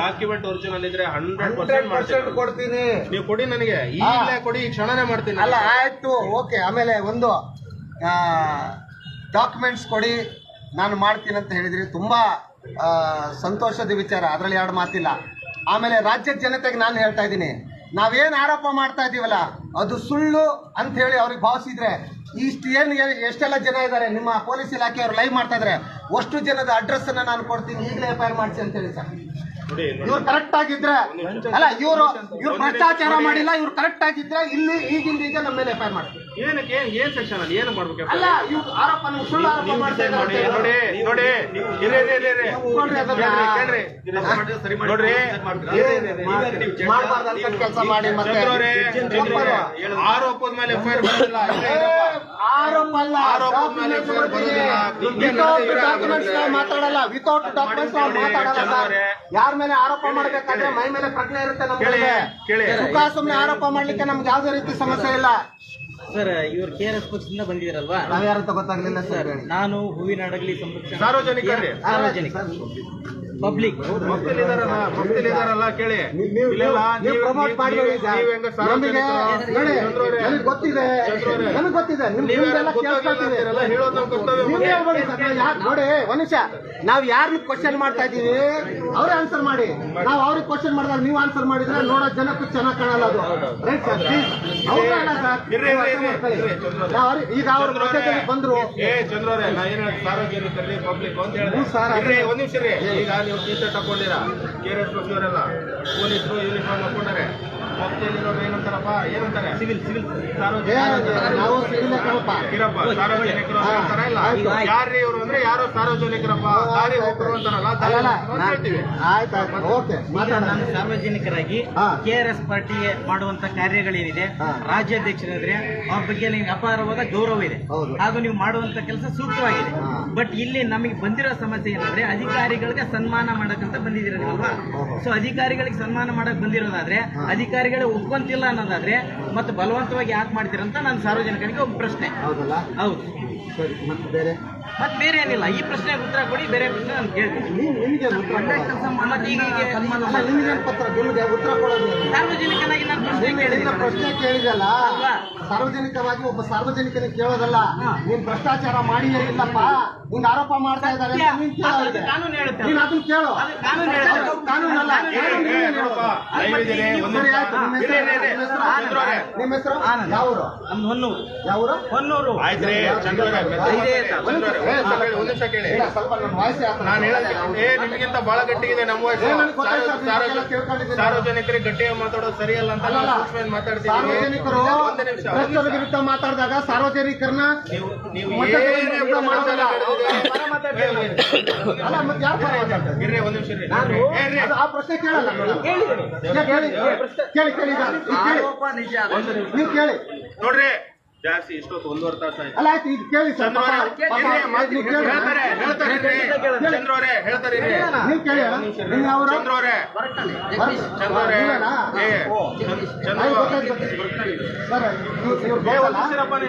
S1: ಡಾಕ್ಯುಮೆಂಟ್ ಒರಿಜಿನಲ್ ಇದ್ರೆ ಹಂಡ್ರೆಡ್ ಪರ್ಸೆಂಟ್
S4: ಪರ್ಸೆಂಟ್
S1: ಮಾಡ್ತೀನಿ
S4: ಕೊಡ್ತೀನಿ.
S1: ನೀವು ಕೊಡಿ ನನಗೆ ಈಗಲೇ ಕೊಡಿ ಈ ಕ್ಷಣನೇ ಮಾಡ್ತೀನಿ
S4: ಅಲ್ಲ ಆಯ್ತು ಓಕೆ ಆಮೇಲೆ ಒಂದು ಡಾಕ್ಯುಮೆಂಟ್ಸ್ ಕೊಡಿ ನಾನು ಮಾಡ್ತೀನಿ ಅಂತ ಹೇಳಿದ್ರಿ. ತುಂಬಾ ಸಂತೋಷದ ವಿಚಾರ ಅದರಲ್ಲಿ ಎರಡು ಮಾತಿಲ್ಲ. ಆಮೇಲೆ ರಾಜ್ಯದ ಜನತೆಗೆ ನಾನು ಹೇಳ್ತಾ ಇದ್ದೀನಿ. ನಾವೇನು ಆರೋಪ ಮಾಡ್ತಾ ಇದ್ದೀವಲ್ಲ ಅದು ಸುಳ್ಳು ಅಂತ ಹೇಳಿ ಅವ್ರಿಗೆ ಭಾವಿಸಿದ್ರೆ ಇಷ್ಟು ಏನು ಎಷ್ಟೆಲ್ಲ ಜನ ಇದ್ದಾರೆ ನಿಮ್ಮ ಪೊಲೀಸ್ ಇಲಾಖೆಯವರು ಲೈವ್ ಮಾಡ್ತಾ ಇದ್ದಾರೆ ಅಷ್ಟು ಜನದ ಅಡ್ರೆಸ್ ಅನ್ನ ನಾನು ಕೊಡ್ತೀನಿ ಈಗಲೇ ಎಫ್ ಐ ಆರ್ ಮಾಡಿಸಿ ಅಂತ ಹೇಳಿ ಸರ್. ಇವ್ರು ಕರೆಕ್ಟ್ ಆಗಿದ್ರೆ ಅಲ್ಲ ಇವರು ಇವ್ರು ಭ್ರಷ್ಟಾಚಾರ ಮಾಡಿಲ್ಲ ಇವ್ರು ಕರೆಕ್ಟ್ ಆಗಿದ್ರೆ ಇಲ್ಲಿ ಈಗಿಂದ ಈಗ ನಮ್ಮ ಮೇಲೆ ಎಫ್ ಐ ಆರ್ ಮಾಡ್ತೀವಿ.
S1: ಏನಕ್ಕೆ ಏನ್ ಏನ್ ಸೆಕ್ಷನ್ ಅಲ್ಲಿ? ಏನು ಮಾಡ್ಬೇಕು
S4: ಅಲ್ಲ ಇವ್ರು ಆರೋಪ ನೀವು ಸುಳ್ಳು ಆರೋಪ
S1: ನೀವು
S4: ಮಾಡ್ತಾ
S1: decide ಮಾಡಿ
S4: ಇದ್ದಾರೆ
S1: ನೋಡಿ ನೋಡಿ ಇರಿ, ಇರಿ, ಇರಿ, ಇರಿ.
S4: ನೋಡ್ರಿ ಅದನ್ನ.
S1: ಕೇಳ್ರಿ, ಕೇಳ್ರಿ. ನೋಡ್ರಿ.
S4: ಮಾಡಬಾರ್ದು ಅಂತ ಕೆಲಸ ಮಾಡಿ ಮತ್ತೆ.
S1: ಚಂದ್ರವ್ರೆ, ಚಂದ್ರವ್ರೆ,
S4: ತಪ್ಪಲ್ವಾ?
S1: ಆರೋಪದ ಮೇಲೆ ಎಫ್ ಐ ಆರ್ ಬರೋದಿಲ್ಲ. ಇಲ್ಲೇ
S4: ಏ,
S1: ಇರಪ್ಪ.
S4: ಆರೋಪ ಅಲ್ಲ
S1: ಆರೋಪದ ಮೇಲೆ FIR ಬರೋದಿಲ್ಲ.
S4: ವಿತೌಟ್ ಡಾಕ್ಯುಮೆಂಟ್ಸ್ ನಾವು ಮಾತಾಡಲ್ಲ. ವಿತೌಟ್ ಡಾಕ್ಯುಮೆಂಟ್ಸ್ ನಾವು ಮಾತಾಡಲ್ಲ ಸರ್. ಯಾರ ಮೇಲೆ ಆರೋಪ ಮಾಡ್ಬೇಕಾದ್ರೆ ಮೈ ಮೇಲೆ ಪ್ರಜ್ಞೆ ಇರುತ್ತೆ ನಮ್ಗೆ.
S1: ಕೇಳಿ.
S4: ಸುಮ್ಮನೆ ಆರೋಪ ಮಾಡ್ಲಿಕ್ಕೆ ನಮ್ಗೆ ಯಾವ್ದೇ ರೀತಿ ಸಮಸ್ಯೆ ಇಲ್ಲ.
S2: ಸರ್ ಇವ್ರು ಕೆ ಆರ್ ಎಸ್ ಪಕ್ಷದಿಂದ ಬಂದಿದ್ದಾರಲ್ವಾ
S4: ನಾವ್ಯಾರಂತ ಗೊತ್ತಾಗ್ಲಿಲ್ಲ ಸರ್
S2: ನಾನು ಹೂವಿನ ಅಡಗಲಿ ಸಂರಕ್ಷಣಾ
S1: ಸಾರ್ವಜನಿಕರೇ.
S2: ಸಾರ್ವಜನಿಕ. ಪಬ್ಲಿಕ್
S1: ಕೇಳಿ.
S4: ಗೊತ್ತಿದೆ. ನೋಡಿ ನಿಮಿಷ ನಾವ್ ಯಾರನ್ನ ಕ್ವಶನ್ ಮಾಡ್ತಾ ಇದೀವಿ ಅವ್ರೇ ಆನ್ಸರ್ ಮಾಡಿ. ನಾವು ಅವ್ರಿಗೆ ಕ್ವಶನ್ ಮಾಡಿದಾಗ ನೀವು ಆನ್ಸರ್ ಮಾಡಿದ್ರೆ ನೋಡೋ ಜನಕ್ಕೂ ಚೆನ್ನಾಗಿ ಕಾಣಲ್ಲ ಅದು. ರೈಟ್ ಸರ್ ಸರ್ ಈಗ ಅವ್ರ ಬಂದ್ರು.
S1: ಸಾರ್ವಜನಿಕರಲ್ಲಿ ಪಬ್ಲಿಕ್ ಒಂದ್ ನಿಮಿಷ ರೀ ಈಗ ನೀವು ಟೀ ಶರ್ಟ್ ಹಾಕೊಂಡಿರಾ? ಕೆ ಆರ್ ಎಸ್ ಬಸ್ಸವರೆಲ್ಲ ಪೊಲೀಸರು ಯೂನಿಫಾರ್ಮ್ ಹಾಕೊಂಡಾರೆ? ಭಕ್ತಿಯಲ್ಲಿರೋರು ಏನಂತಾರಪ್ಪ? ಏನಂತಾರೆ? Civil civil.
S4: ಏ, ನಾವು ಸಿವಿಲ್
S1: ಇರಪ್ಪ ಸಾರ್ವಜನಿಕರು ಅಂತ ಅಂತಾರ ಇಲ್ಲ
S4: ಆಯ್ತು.
S1: ಯಾರ್ರೀ ಇವರು ಅಂದ್ರೆ ಯಾರು ಸಾರ್ವಜನಿಕರಪ್ಪ. ದಾರಿ ಹೋಗ್ರು ಅಂತಾರಲ್ಲ ದಾರಿ
S4: ಅಲ್ಲಲ್ಲ
S1: ಹೋಗ್ರು ಅಂತ ಹೇಳ್ತೀವಿ.
S4: ಆಯ್ತು ಆಯ್ತು. ಓಕೆ. ಮಾತಾಡೋಣ.
S2: ನಾನು ಸಾರ್ವಜನಿಕರಾಗಿ. ಕೆ ಆರ್ ಎಸ್ ಪಾರ್ಟಿ ಮಾಡುವಂತ ಕಾರ್ಯಗಳೇನಿದೆ ರಾಜ್ಯಾಧ್ಯಕ್ಷರಾದ್ರೆ ಅವ್ರ ಬಗ್ಗೆ ನಿಮ್ಗೆ ಅಪಾರವಾದ ಗೌರವ ಇದೆ.
S4: ಹೌದು.
S2: ಹಾಗೂ ನೀವು ಮಾಡುವಂತ ಕೆಲಸ ಸೂಕ್ತವಾಗಿದೆ. ಬಟ್ ಇಲ್ಲಿ ನಮಗೆ ಬಂದಿರೋ ಸಮಸ್ಯೆ ಏನಂದ್ರೆ ಅಧಿಕಾರಿಗಳಿಗೆ ಸನ್ಮಾನ ಮಾಡಕ್ಕಂತ ಬಂದಿದ್ದೀರ ನೀವಲ್ವಾ. ಸೊ ಅಧಿಕಾರಿಗಳಿಗೆ ಸನ್ಮಾನ ಮಾಡಕ್ ಬಂದಿರೋದಾದ್ರೆ ಅಧಿಕಾರಿಗಳೇ ಒಪ್ಕೊಂತಿಲ್ಲ ಅನ್ನೋದಾದ್ರೆ ಮತ್ತೆ ಬಲವಂತವಾಗಿ ಯಾಕೆ ಮಾಡ್ತೀರಂತ ನನ್ನ ಸಾರ್ವಜನಿಕರಿಗೆ ಒಂದು ಪ್ರಶ್ನೆ.
S4: ಹೌದಲ್ಲ?
S2: ಹೌದು.
S4: ಸರಿ ಮತ್ತೆ ಬೇರೆ?
S2: ಮತ್ತೆ ಬೇರೆ ಏನಿಲ್ಲ ಈ ಪ್ರಶ್ನೆಗೆ ಉತ್ತರ ಕೊಡಿ ಬೇರೆ ಪ್ರಶ್ನೆ ನಾನು ಕೇಳ್ತೀನಿ.
S4: ನೀನ್ ನಿಮ್ಗೆ
S2: ಮತ್ತೆ ಈಗ
S4: ಪತ್ರ? ನಿಮ್ಗೆ ಉತ್ತರ ಕೊಡೋದು?
S2: ಸಾರ್ವಜನಿಕನಾಗಿ ನಾನು ಪ್ರಶ್ನೆ
S4: ನೀನ್ ಪ್ರಶ್ನೆ ಕೇಳಿದಲ್ಲ?
S2: ಅಲ್ವಾ?
S4: ಸಾರ್ವಜನಿಕವಾಗಿ ಒಬ್ಬ ಸಾರ್ವಜನಿಕನ ಕೇಳೋದಲ್ಲ. ನೀನ್ ಭ್ರಷ್ಟಾಚಾರ ಮಾಡಿ ಇಲ್ಲಪ್ಪ. ನಿಂಗೆ ಆರೋಪ ಮಾಡ್ತಾ ಇದ್ದಾರೆ. ಅಂತ ನೀನ್
S2: ಕಾನೂನು ಹೇಳುತ್ತೆ.
S4: ನೀನ್ ಅದನ್ನ ಕೇಳು. ನಿಮ್ಮ ಹೆಸರು. ಯಾವೂರು?
S2: ಹೊನ್ನೂರು.
S4: ಯಾವೂರು? ಸ್ವಲ್ಪ ನನ್ನ ವಾಯ್ಸೇ
S1: ನಾನು ನಿಮಗಿಂತ ಬಹಳ ಗಟ್ಟಿಗಿದೆ ನಮ್ಮ. ಸಾರ್ವಜನಿಕರಿಗೆ ಗಟ್ಟಿಯಾಗಿ ಮಾತಾಡೋದು ಸರಿಯಲ್ಲ ಅಂತ ನಾನು ಮಾತಾಡ್ತೀನಿ
S4: ಸಾರ್ವಜನಿಕರು
S1: ಒಂದು ನಿಮಿಷ. ನಿಮಿಷ.
S4: ವಿರುದ್ಧ ಮಾತಾಡಿದಾಗ ಸಾರ್ವಜನಿಕರನ್ನ. ಅಲ್ಲ ಮತ್ತೆ ಯಾರು ಪರ ಮಾತಾಡ್ತಾರೆ. ನಾನು ಆ ಪ್ರಶ್ನೆ ಕೇಳಲ್ಲ. ಕೇಳಿ ಕೇಳಿ. ನೀವು ಕೇಳಿ
S1: ನೋಡ್ರಿ ಜಾಸ್ತಿ ಇಷ್ಟೊತ್ತು ಒಂದೂವರೆ ತಾಸು ಆಯ್ತು
S4: ಅಲ್ಲ ಆಯ್ತು ಇದು ಕೇಳಿ ಸರ್ ಪಾಪ-
S1: ಚಂದ್ರವ್ರೆ,
S4: ಪಾಪ ನೀವು ಕೇಳಿ
S1: ಹೇಳ್ತಾರೆ ಹೇಳ್ತಾರೆ ಇರ್ರಿ. ಚಂದ್ರವ್ರೆ ಹೇಳ್ತಾರೆ ಇರ್ರಿ.
S4: ನೀವು ಕೇಳಿ ನೀವು ಅವರು
S1: ಚಂದ್ರವ್ರೆ ಚಂದ್ರವ್ರೆ
S4: ನೀವೇನಾ?
S1: ಏ
S4: ಓ.
S1: ಚಂದ್ರ
S4: ಆಯ್ತು, ಗೊತ್ತಾಯ್ತು, ಗೊತ್ತಾಯ್ತು. ಸರ್ ಇವ್ರು- ಇವ್ರು ಗೊತ್ತಲ್ಲ?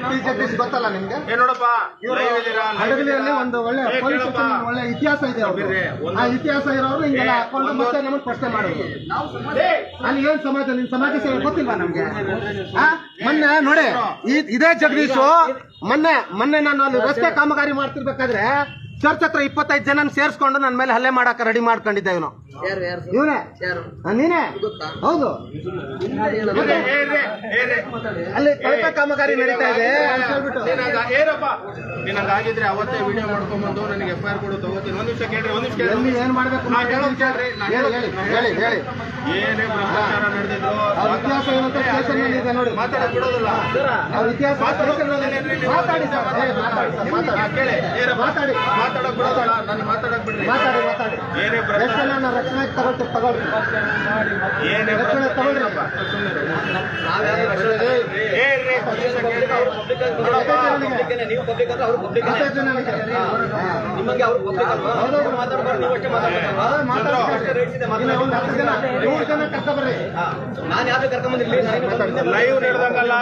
S4: ಟಿ ಜಗದೀಶ್ ಗೊತ್ತಲ್ಲ ನಿಮ್ಗೆ
S1: ಏ ನೋಡಪ್ಪ ಲೈವ್ ಇದೀರಾ live
S4: ಹಡಗಲಿಯಲ್ಲಿ
S1: ಇದೀರಾ?
S4: ಒಂದು ಒಳ್ಳೆ
S1: ಏ,
S4: ಪೊಲೀಸ್
S1: ಕೇಳಪ್ಪ.
S4: ಸ್ಟೇಷನ್ ಒಳ್ಳೆ ಇತಿಹಾಸ ಇದೆ ಅವ್ರದ್ದು.
S1: ಬಿಡ್ರಿ, ಒಂದು-
S4: ಆ ಇತಿಹಾಸ ಇರೋರು ಹಿಂಗೆಲ್ಲ
S1: ಏ,
S4: ಹಾಕೊಂಡು
S1: ಒಂದು-
S4: ಮತ್ತೆ ನಮಗೆ ಪ್ರಶ್ನೆ ಮಾಡೋದು ಅಲ್ಲಿ ಏನ್ ಸಮಾಜ ನಿಮ್ ಸಮಾಜ ಸೇವೆ ಗೊತ್ತಿಲ್ವಾ ನಮ್ಗೆ ಆ? ಮೊನ್ನೆ ನೋಡಿ ಇದೇ ಜಗದೀಶು ಮೊನ್ನೆ ಮೊನ್ನೆ ನಾನು ಅಲ್ಲಿ ರಸ್ತೆ ಕಾಮಗಾರಿ ಮಾಡ್ತಿರ್ಬೇಕಾದ್ರೆ ಚರ್ಚ್ ಹತ್ರ ಇಪ್ಪತ್ತೈದು ಜನ ಸೇರಿಸ್ಕೊಂಡು ನನ್ನ ಮೇಲೆ ಹಲ್ಲೆ ಮಾಡಕ್ಕೆ ರೆಡಿ ಮಾಡ್ಕೊಂಡಿದ್ದೆ ಇವನು. ಇವನೇ? ನೀನೇ? ಹೌದು.
S1: ಏ, ಏ,
S4: ಅಲ್ಲಿ ಕಳಪೆ ಕಾಮಗಾರಿ ನಡೀತಾ ಇದೆ.
S1: ಅವತ್ತೇ ವಿಡಿಯೋ ಮಾಡ್ಕೊಂಡ್ಬಂದು ನನಗೆ ಎಫ್ ಐ ಆರ್ ಕೊಡು ತಗೋತೀನಿ. ಒಂದ್ ನಿಮಿಷ ಕೇಳ್ರಿ ಒಂದ್ ನಿಮಿಷ ಕೇಳ್ರಿ.
S4: ಎಲ್ಲಿ ಏನ್ ಮಾಡ್ಬೇಕು?
S1: ನಾ ಹೇಳೋದ್
S4: ಹೇಳಿ ಹೇಳಿ ಹೇಳಿ ಹೇಳಿ.
S1: ಏನೇ ಭ್ರಷ್ಟಾಚಾರ ನಡೆದಿದ್ರು
S4: ಅವ್ರ ಇತಿಹಾಸ ಏನಂತ ಸ್ಟೇಷನ್ ಇದೆ ನೋಡಿ.
S1: ಮಾತಾಡಕ್ ಬಿಡೋದಿಲ್ಲ
S4: ಅವ್ರ ಇತಿಹಾಸ
S1: ಮಾತಾಡೋಕ್
S4: ಸ್ಟೇಷನ್ನಲ್ಲಿ ಇದೆ.
S1: ಬಿಡೋದಿಲ್ಲ.
S4: ಮಾತಾಡಿ ಸರ್.
S1: ಕೇಳಿ.
S4: ಮಾತಾಡಿ.
S1: ಮಾತಾಡಕ್ ಬಿಡೋದಲ್ಲ ನನ್ನ ಮಾತಾಡಕ್ ಬಿಡ್ರಿ.
S4: ಮಾತಾಡಿ ಮಾತಾಡಿ.
S1: ಏನೇ
S4: ರಕ್ಷಣೆಗೆ ತಗೊಳ್ತೀವಿ ತಗೊಳ್ರಿ.
S1: ಏನೇ
S4: ರಕ್ಷಣೆ
S1: ತಗೊಳ್ರಪ್ಪ.
S5: ನೀವು ಪಬ್ಲಿಕ್ ಅಂದ್ರೆ ಅವ್ರು ಪಬ್ಲಿಕ್. ನಿಮಗೆ ಅವ್ರು ಅಲ್ವಾ? ಮಾತಾಡ್ಬಾರ್ದು ನೀವು ಅಷ್ಟೇ ನಾನು ಯಾವ್ದು ಕರ್ಕೊಂಡ್ಬಂದಿರ್ಲಿ
S1: ಲೈವ್ ನಡೆದಂಗಲ್ಲ.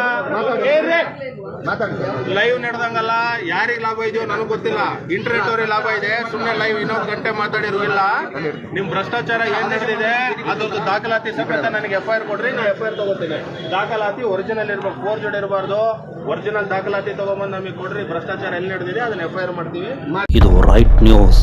S1: ಲೈವ್ ನಡೆದಂಗಲ್ಲ ಯಾರಿಗ ಲಾಭ ಇದೆಯೋ ನನಗೆ ಗೊತ್ತಿಲ್ಲ. ಇಂಟರ್ನೆಟ್ ಅವ್ರಿಗೆ ಲಾಭ ಇದೆ. ಸುಮ್ಮನೆ ಲೈವ್ ಇನ್ನೊಂದು ಗಂಟೆ ಮಾತಾಡಿರುವಿಲ್ಲ ಇಲ್ಲ ನಿಮ್ ಭ್ರಷ್ಟಾಚಾರ ಏನ್ ನಡೆದಿದೆ ಅದೊಂದು ದಾಖಲಾತಿ ಸಮೇತ ನನಗೆ ಎಫ್ ಐ ಆರ್ ಕೊಡ್ರಿ ನಾನು ಎಫ್ ಐ ಆರ್ ತಗೋತೀನಿ. ದಾಖಲಾತಿ ಒರಿಜಿನಲ್ ಇರ್ಬೇಕು ಫೋರ್ಜೆಡ್ ಇರಬಾರ್ದು. ಒರಿಜಿನಲ್ ದಾಖಲಾತಿ ತಗೊಂಬಂದು ನಮಗೆ ಕೊಡ್ರಿ ಭ್ರಷ್ಟಾಚಾರ ಎಲ್ಲಿ ನಡೆದಿದೆ ಅದನ್ನ ಎಫ್ ಐ ಆರ್ ಮಾಡ್ತೀವಿ.
S3: ಇದು ರೈಟ್ ನ್ಯೂಸ್